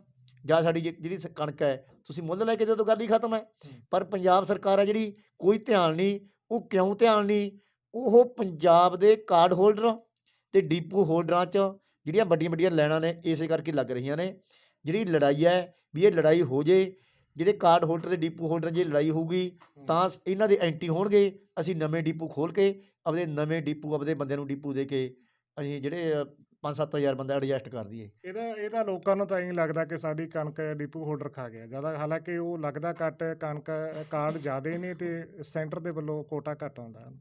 ਜਾਂ ਸਾਡੀ ਜਿਹੜੀ ਕਣਕ ਹੈ ਤੁਸੀਂ ਮੁੱਲ ਲੈ ਕੇ ਦੇ ਦਿਓ ਗੱਲ ਹੀ ਖਤਮ ਹੈ। ਪਰ ਪੰਜਾਬ ਸਰਕਾਰ ਹੈ ਜਿਹੜੀ ਕੋਈ ਧਿਆਨ ਨਹੀਂ ਉਹ ਕਿਉਂ ਧਿਆਨ ਨਹੀਂ? ਉਹ ਪੰਜਾਬ ਦੇ ਕਾਰਡ ਹੋਲਡਰ ਤੇ ਡੀਪੂ ਹੋਲਡਰਾਂ 'ਚ ਜਿਹੜੀਆਂ ਵੱਡੀਆਂ ਵੱਡੀਆਂ ਲਾਈਨਾਂ ਨੇ ਇਸੇ ਕਰਕੇ ਲੱਗ ਰਹੀਆਂ ਨੇ। ਜਿਹੜੀ ਲੜਾਈ ਹੈ ਵੀ ਇਹ ਲੜਾਈ ਹੋ ਜੇ ਜਿਹੜੇ ਕਾਰਡ ਹੋਲਡਰ ਤੇ ਡੀਪੂ ਹੋਲਡਰ ਜੇ ਲੜਾਈ ਹੋਊਗੀ ਤਾਂ ਇਹਨਾਂ ਦੇ ਐਂਟੀ ਹੋਣਗੇ ਅਸੀਂ ਨਵੇਂ ਡੀਪੂ ਖੋਲ ਕੇ ਆਪਦੇ ਨਵੇਂ ਡੀਪੂ ਆਪਦੇ ਬੰਦਿਆਂ ਨੂੰ ਡੀਪੂ ਦੇ ਕੇ ਅਸੀਂ ਜਿਹੜੇ 5-7000 ਬੰਦਾ ਐਡਜਸਟ ਕਰ ਦਈਏ। ਇਹਦਾ ਇਹਦਾ ਲੋਕਾਂ ਨੂੰ ਤਾਂ ਐਂ ਲੱਗਦਾ ਕਿ ਸਾਡੀ ਕਣਕ ਡਿਪੂ ਹੋਲਡਰ ਖਾ ਗਿਆ। ਜ਼ਿਆਦਾ, ਹਾਲਾਂਕਿ ਉਹ ਲੱਗਦਾ ਘੱਟ, ਕਣਕ ਕਾਰਡ ਜ਼ਿਆਦੇ ਨੇ ਤੇ ਸੈਂਟਰ ਦੇ ਵੱਲੋਂ ਕੋਟਾ ਘੱਟ ਆਉਂਦਾ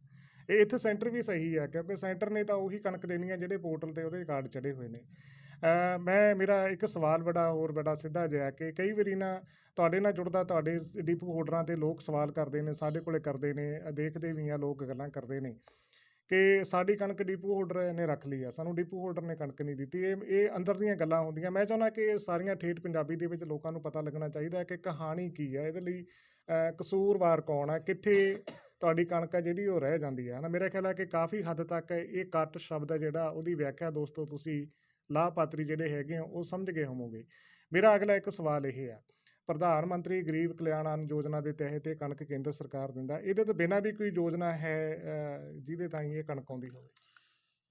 ਇਹ ਇੱਥੇ ਸੈਂਟਰ ਵੀ ਸਹੀ ਹੈ ਕਿਉਂਕਿ ਸੈਂਟਰ ਨੇ ਤਾਂ ਉਹੀ ਕਣਕ ਦੇਣੀ ਹੈ ਜਿਹੜੇ ਪੋਰਟਲ ਤੇ ਉਹਦੇ ਕਾਰਡ ਚੜੇ ਹੋਏ ਨੇ। ਮੈਂ, ਮੇਰਾ ਇੱਕ ਸਵਾਲ ਬੜਾ ਹੋਰ ਬੜਾ ਸਿੱਧਾ ਜਿਹਾ ਕਿ ਕਈ ਵਾਰੀ ਨਾ ਤੁਹਾਡੇ ਨਾਲ ਜੁੜਦਾ, ਤੁਹਾਡੇ ਡਿਪੂ ਹੋਲਡਰਾਂ ਤੇ ਲੋਕ ਸਵਾਲ ਕਰਦੇ ਨੇ, ਸਾਡੇ ਕੋਲੇ ਕਰਦੇ ਨੇ, ਦੇਖਦੇ ਵੀ ਆ, ਲੋਕ ਗੱਲਾਂ ਕਰਦੇ ਨੇ। ਕਿ ਸਾਡੀ ਕਣਕ ਡਿਪੂ ਹੋਲਡਰ ਨੇ ਰੱਖ ਲਈ ਆ, ਸਾਨੂੰ ਡਿਪੂ ਹੋਲਡਰ ਨੇ ਕਣਕ ਨਹੀਂ ਦਿੱਤੀ। ਇਹ ਇਹ ਅੰਦਰ ਦੀਆਂ ਗੱਲਾਂ ਹੁੰਦੀਆਂ। ਮੈਂ ਚਾਹੁੰਦਾ ਕਿ ਇਹ ਸਾਰੀਆਂ ਠੇਠ ਪੰਜਾਬੀ ਦੇ ਵਿੱਚ ਲੋਕਾਂ ਨੂੰ ਪਤਾ ਲੱਗਣਾ ਚਾਹੀਦਾ ਹੈ ਕਿ ਕਹਾਣੀ ਕੀ ਹੈ ਇਹਦੇ ਲਈ ਕਸੂਰਵਾਰ ਕੌਣ ਹੈ ਕਿੱਥੇ ਤੁਹਾਡੀ ਕਣਕ ਹੈ ਜਿਹੜੀ ਉਹ ਰਹਿ ਜਾਂਦੀ ਹੈ ਨਾ ਮੇਰਾ ਖਿਆਲ ਹੈ ਕਿ ਕਾਫੀ ਹੱਦ ਤੱਕ ਇਹ ਕੱਟ ਸ਼ਬਦ ਹੈ ਜਿਹੜਾ, ਉਹਦੀ ਵਿਆਖਿਆ ਦੋਸਤੋ ਤੁਸੀਂ ਲਾਭਪਾਤਰੀ ਜਿਹੜੇ ਹੈਗੇ ਹੋ ਉਹ ਸਮਝ ਗਏ ਹੋਵੋਗੇ। ਮੇਰਾ ਅਗਲਾ ਇੱਕ ਸਵਾਲ ਇਹ ਹੈ ਪ੍ਰਧਾਨ ਮੰਤਰੀ ਗਰੀਬ ਕਲਿਆਣ ਅੰਨ ਯੋਜਨਾ ਦੇ ਤਹਿਤ ਇਹ ਕਣਕ ਕੇਂਦਰ ਸਰਕਾਰ ਦਿੰਦਾ। ਇਹਦੇ ਤੋਂ ਬਿਨਾਂ ਵੀ ਕੋਈ ਯੋਜਨਾ ਹੈ ਜਿਹਦੇ ਤਾਈਂ ਇਹ ਕਣਕ ਆਉਂਦੀ ਹੋਵੇ?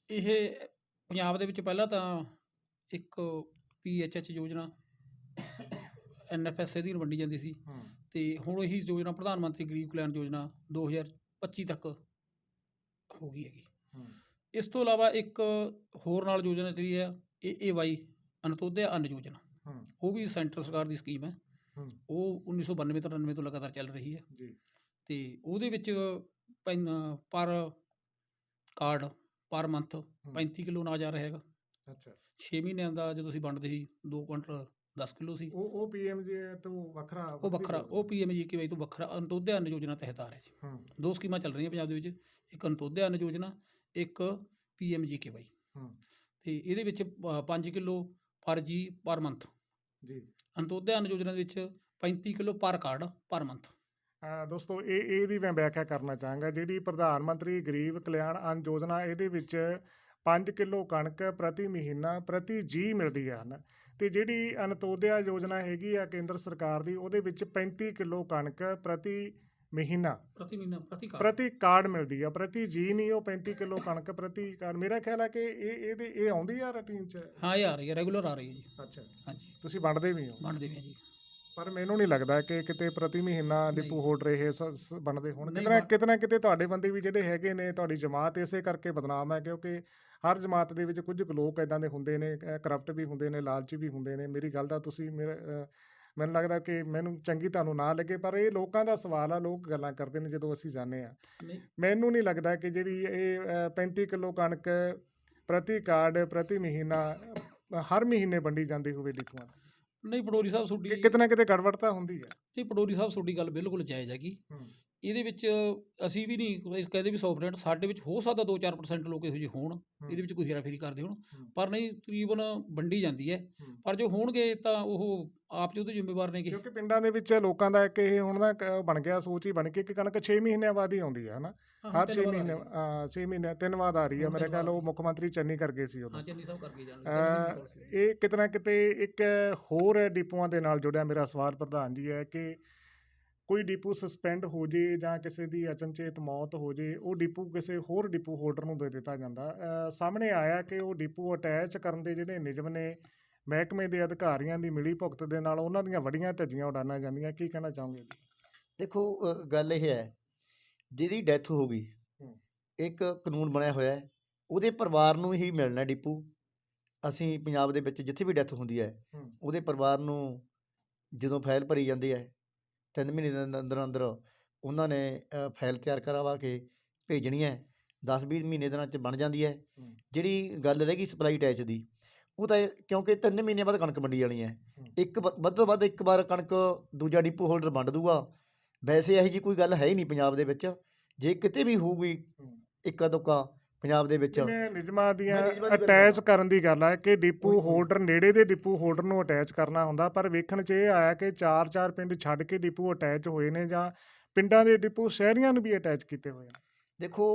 ਇਹ ਪੰਜਾਬ ਦੇ ਵਿੱਚ ਪਹਿਲਾਂ ਤਾਂ ਇੱਕ ਪੀਐਚਐਚ ਯੋਜਨਾ ਐਨਐਫਐਸ ਅਧੀਨ ਵੰਡੀ ਜਾਂਦੀ ਸੀ। ਤੇ ਹੁਣ ਇਹੀ ਯੋਜਨਾ ਪ੍ਰਧਾਨ ਮੰਤਰੀ ਗਰੀਬ ਕਲਿਆਣ ਯੋਜਨਾ 2025 ਤੱਕ ਹੋ ਗਈ ਹੈਗੀ। ਇਸ ਤੋਂ ਇਲਾਵਾ ਇੱਕ ਹੋਰ ਨਾਲ ਯੋਜਨਾ ਜਿਹੜੀ ਹੈ ਏਏਵਾਈ ਅਨਤੋਦਿਆ ਅੰਨ ਯੋਜਨਾ। ਉਹ ਵੀ ਸੈਂਟਰ ਸਰਕਾਰ ਦੀ ਸਕੀਮ ਹੂੰ। ਉਹ 1992 ਤੋਂ 99 ਤੋਂ ਲਗਾਤਾਰ ਚੱਲ ਰਹੀ ਹੈ। ਜੀ। ਤੇ ਉਹਦੇ ਵਿੱਚ ਪਰ ਕਾਰਡ ਪਰ ਮੰਥ 35 ਕਿਲੋ ਅਨਾਜ ਆ ਰਿਹਾ ਹੈਗਾ। ਅੱਛਾ। 6 ਮਹੀਨਿਆਂ ਦਾ ਜਦੋਂ ਅਸੀਂ ਵੰਡਦੇ ਸੀ 2 ਕੁਇੰਟਲ 10 ਕਿਲੋ ਸੀ। ਉਹ ਉਹ ਪੀਐਮਜੀ ਤੋਂ ਵੱਖਰਾ ਉਹ ਵੱਖਰਾ ਉਹ ਪੀਐਮਜੀਕੇਵਾਈ ਤੋਂ ਵੱਖਰਾ ਅੰਤੋਦਿਆ ਅੰਨ ਯੋਜਨਾ ਤਹਿਤ ਆ ਰਿਹਾ ਜੀ। ਹੂੰ। ਦੋ ਸਕੀਮਾਂ ਚੱਲ ਰਹੀਆਂ ਪੰਜਾਬ ਦੇ ਵਿੱਚ ਇੱਕ ਅੰਤੋਦਿਆ ਅੰਨ ਯੋਜਨਾ ਇੱਕ ਪੀਐਮਜੀਕੇਵਾਈ ਹੂੰ। ਤੇ ਇਹਦੇ ਵਿੱਚ 5 ਕਿਲੋ ਪਰ ਜੀ ਪਰ ਮੰਥ। ਜੀ। ਅੰਤੋਦਿਆ ਅੰਨ ਯੋਜਨਾ ਦੇ ਵਿੱਚ 35 ਕਿਲੋ ਪਰ ਕਾਰਡ ਪਰ ਮੰਥ। ਦੋਸਤੋ ਇਹ ਇਹਦੀ ਮੈਂ ਵਿਆਖਿਆ ਕਰਨਾ ਚਾਹਾਂਗਾ ਜਿਹੜੀ ਪ੍ਰਧਾਨ ਮੰਤਰੀ ਗਰੀਬ ਕਲਿਆਣ ਅੰਨ ਯੋਜਨਾ ਇਹਦੇ ਵਿੱਚ 5 ਕਿਲੋ ਕਣਕ ਪ੍ਰਤੀ ਮਹੀਨਾ ਪ੍ਰਤੀ ਜੀ ਮਿਲਦੀ ਹੈ ਹਨ। ਤੇ ਜਿਹੜੀ ਅਨਤੋਦਿਆ ਯੋਜਨਾ ਹੈਗੀ ਆ ਕੇਂਦਰ ਸਰਕਾਰ ਦੀ ਉਹਦੇ ਵਿੱਚ 35 ਕਿਲੋ ਕਣਕ ਪ੍ਰਤੀ ਮਹੀਨਾ। ਪ੍ਰਤੀ ਮਹੀਨਾ ਪ੍ਰਤੀ ਕਾਰਡ। ਪ੍ਰਤੀ ਕਾਰਡ ਮਿਲਦੀ ਆ। ਪ੍ਰਤੀ ਜੀ ਨਹੀਂ ਉਹ 35 ਕਿਲੋ ਕਣਕ ਪ੍ਰਤੀ ਕਾਰਡ। ਮੇਰਾ ਖਿਆਲ ਹੈ ਕਿ ਇਹ ਇਹਦੇ ਇਹ ਆਉਂਦੀ ਆ ਰੁਟੀਨ ਚ? ਹਾਂ ਇਹ ਆ ਰਹੀ ਹੈ ਰੈਗੂਲਰ ਆ ਰਹੀ ਹੈ ਜੀ। ਅੱਛਾ। ਹਾਂਜੀ। ਤੁਸੀਂ ਵੰਡਦੇ ਵੀ ਹੋ? ਵੰਡਦੇ ਵੀ ਹਾਂ ਜੀ। ਪਰ ਮੈਨੂੰ ਨਹੀਂ ਲੱਗਦਾ ਕਿ ਕਿਤੇ ਪ੍ਰਤੀ ਮਹੀਨਾ। ਡਿਪੂ ਸ- ਸ- ਬਣਦੇ ਹੋਣ। ਨਹੀਂ ਕਿਤੇ ਨਾ ਬਣ- ਕਿਤੇ ਤੁਹਾਡੇ ਬੰਦੇ ਵੀ ਜਿਹੜੇ ਹੈਗੇ ਨੇ ਤੁਹਾਡੀ ਜਮਾਤ ਇਸੇ ਕਰਕੇ ਬਦਨਾਮ ਹੈ ਕਿਉਂਕਿ ਹਰ ਜਮਾਤ ਦੇ ਵਿੱਚ ਕੁਝ ਲੋਕ ਇਦਾਂ ਦੇ ਹੁੰਦੇ ਨੇ ਕਰਪਟ ਵੀ ਹੁੰਦੇ ਨੇ ਲਾਲਚੀ ਵੀ ਹੁੰਦੇ ਨੇ। ਮੇਰੀ ਗੱਲ ਦਾ ਤੁਸੀਂ ਮੇਰੇ ਮੈਨੂੰ ਲੱਗਦਾ ਕਿ ਮੈਨੂੰ ਚੰਗੀ ਤੁਹਾਨੂੰ ਨਾ ਲੱਗੇ ਪਰ ਇਹ ਲੋਕਾਂ ਦਾ ਸਵਾਲ ਆ ਲੋਕ ਗੱਲਾਂ ਕਰਦੇ ਨੇ ਜਦੋਂ ਅਸੀਂ ਜਾਂਦੇ ਆ ਮੈਨੂੰ ਨਹੀਂ ਲੱਗਦਾ ਕਿ ਜਿਹੜੀ ਇਹ ਅ, 35 ਕਿਲੋ ਕਣਕ ਪ੍ਰਤੀ ਕਾਰਡ ਪ੍ਰਤੀ ਮਹੀਨਾ ਹਰ ਮਹੀਨੇ ਵੰਡੀ ਜਾਂਦੀ ਹੋਵੇ ਤੇ। ਨਹੀਂ ਪਟੋਰੀ ਸਾਹਿਬ ਤੁਹਾਡੀ ਕਿ ਕਿਤੇ ਗੜਬੜਤਾ ਹੁੰਦੀ ਹੈ। ਨਹੀਂ ਪਟੋਰੀ ਸਾਹਿਬ ਤੁਹਾਡੀ ਗੱਲ ਬਿਲਕੁਲ ਜਾਇਜ਼ ਹੈਗੀ। ਇਹਦੇ ਵਿੱਚ ਅਸੀਂ ਵੀ ਨਹੀਂ ਇਸ ਕਹਿੰਦੇ ਵੀ 100% ਸਾਡੇ ਵਿੱਚ ਹੋ ਸਕਦਾ 2-4% ਲੋਕ ਇਹੋ ਜਿਹੇ ਹੋਣ ਇਹਦੇ ਵਿੱਚ ਕੋਈ ਹੇਰਾਫੇਰੀ ਕਰਦੇ ਹੋਣ। ਪਰ ਨਹੀਂ ਤਕਰੀਬਨ ਵੰਡੀ ਜਾਂਦੀ ਹੈ। ਪਰ ਜੋ ਹੋਣਗੇ ਤਾਂ ਉਹ ਆਪ ਜੀ ਉਹਦੇ ਜ਼ਿੰਮੇਵਾਰ ਨੇਗੇ ਕਿਉਂਕਿ ਪਿੰਡਾਂ ਦੇ ਵਿੱਚ ਲੋਕਾਂ ਦਾ ਇੱਕ ਇਹ ਹੁਣ ਇੱਕ ਬਣ ਗਿਆ ਸੋਚ ਹੀ ਬਣ ਗਈ ਕਿ ਕਣਕ 6 ਮਹੀਨਿਆਂ ਬਾਅਦ ਹੀ ਆਉਂਦੀ ਹੈ ਹਨਾ ਹਰ ਤਿੰਨ 6 ਵਾਰ ਆ ਮਹੀਨੇ ਰਹੀ ਹੈ। 6 ਮਹੀਨੇ ਤਿੰਨ ਵਾਰ ਆ ਰਹੀ ਹੈ ਮੇਰੇ ਖਿਆਲ ਉਹ ਮੁੱਖ ਮੰਤਰੀ ਚੰਨੀ ਕਰ ਗਏ ਸੀ ਉਦੋਂ ਹਾਂ ਚੰਨੀ ਸਾਹਿਬ ਕਰਕੇ ਸੀ। ਇਹ ਕਿਤੇ ਨਾ ਕਿਤੇ ਇੱਕ ਹੋਰ ਡਿਪੂਆਂ ਦੇ ਨਾਲ ਜੁੜਿਆ ਮੇਰਾ ਸਵਾਲ ਪ੍ਰਧਾਨ ਜੀ ਹੈ ਕਿ ਕੋਈ ਡਿਪੂ ਸਸਪੈਂਡ ਹੋ ਜੇ ਜਾਂ ਕਿਸੇ ਦੀ ਅਚਨਚੇਤ ਮੌਤ ਹੋ ਜੇ ਉਹ ਡਿਪੂ ਕਿਸੇ ਹੋਰ ਡਿਪੂ ਹੋਲਡਰ ਨੂੰ ਦੇ ਦਿੱਤਾ ਜਾਂਦਾ ਸਾਹਮਣੇ ਆਇਆ ਕਿ ਉਹ ਡਿਪੂ ਅਟੈਚ ਕਰਨ ਦੇ ਜਿਹੜੇ ਨਿਯਮ ਨੇ ਮਹਿਕਮੇ ਦੇ ਅਧਿਕਾਰੀਆਂ ਦੀ ਮਿਲੀ ਭੁਗਤ ਦੇ ਨਾਲ ਉਹਨਾਂ ਦੀਆਂ ਵੱਡੀਆਂ ਧੱਜੀਆਂ ਉਡਾਈਆਂ ਜਾਂਦੀਆਂ ਕੀ ਕਹਿਣਾ ਚਾਹੋਗੇ ਦੇਖੋ ਗੱਲ ਇਹ ਹੈ ਜਿਹਦੀ ਡੈਥ ਹੋ ਗਈ। ਇੱਕ ਕਾਨੂੰਨ ਬਣਿਆ ਹੋਇਆ ਹੈ ਉਹਦੇ ਪਰਿਵਾਰ ਨੂੰ ਹੀ ਮਿਲਣਾ ਡਿਪੂ ਅਸੀਂ ਪੰਜਾਬ ਦੇ ਵਿੱਚ ਜਿੱਥੇ ਵੀ ਡੈਥ ਹੁੰਦੀ ਹੈ ਹੂੰ। ਉਹਦੇ ਪਰਿਵਾਰ ਨੂੰ ਜਦੋਂ ਫਾਈਲ ਭਰੀ ਜਾਂਦੀ ਹੈ ਤਿੰਨ ਮਹੀਨੇ ਦੇ ਅੰਦਰ- ਅੰਦਰ ਉਹਨਾਂ ਨੇ ਫਾਈਲ ਤਿਆਰ ਕਰਵਾ ਕੇ ਭੇਜਣੀ ਹੈ 10-20 ਮਹੀਨੇ ਦਿਨਾਂ ਚ ਬਣ ਜਾਂਦੀ ਹੈ। ਜਿਹੜੀ ਗੱਲ ਰਹਿ ਗਈ ਸਪਲਾਈ ਟੈਚ ਦੀ ਉਹ ਤਾਂ ਕਿਉਂਕਿ ਤਿੰਨ ਮਹੀਨੇ ਬਾਅਦ ਕਣਕ ਮੰਡੀ ਜਾਣੀ ਹੈ। ਇੱਕ ਵੱਧ ਤੋਂ ਵੱਧ ਇੱਕ ਵਾਰ ਕਣਕ ਦੂਜਾ ਡਿਪੂ ਹੋਲਡਰ ਵੰਡ ਦੂਗਾ ਵੈਸੇ ਇਹੋ ਜੀ ਕੋਈ ਗੱਲ ਹੈ ਹੀ ਨਹੀਂ ਪੰਜਾਬ ਦੇ ਵਿੱਚ ਜੇ ਕਿਤੇ ਵੀ ਹੋਊਗੀ। ਇੱਕਾ ਦੁੱਕਾ ਪੰਜਾਬ ਦੇ ਵਿੱਚ ਨਿਯਮਾਂ ਦੀਆਂ ਅਟੈਚ ਕਰਾਂ। ਕਰਨ ਦੀ ਗੱਲ ਹੈ ਕਿ ਡਿਪੂ। ਹੋਲਡਰ ਨੇੜੇ ਦੇ ਡਿਪੂ ਹੋਲਡਰ ਨੂੰ ਅਟੈਚ ਕਰਨਾ ਹੁੰਦਾ ਪਰ ਵੇਖਣ 'ਚ ਇਹ ਆਇਆ ਕਿ ਚਾਰ ਚਾਰ ਪਿੰਡ ਛੱਡ ਕੇ ਡਿਪੂ ਅਟੈਚ ਹੋਏ ਨੇ ਜਾਂ ਪਿੰਡਾਂ ਦੇ ਡਿਪੂ ਸ਼ਹਿਰੀਆਂ ਨੂੰ ਵੀ ਅਟੈਚ ਕੀਤੇ ਹੋਏ ਨੇ ਦੇਖੋ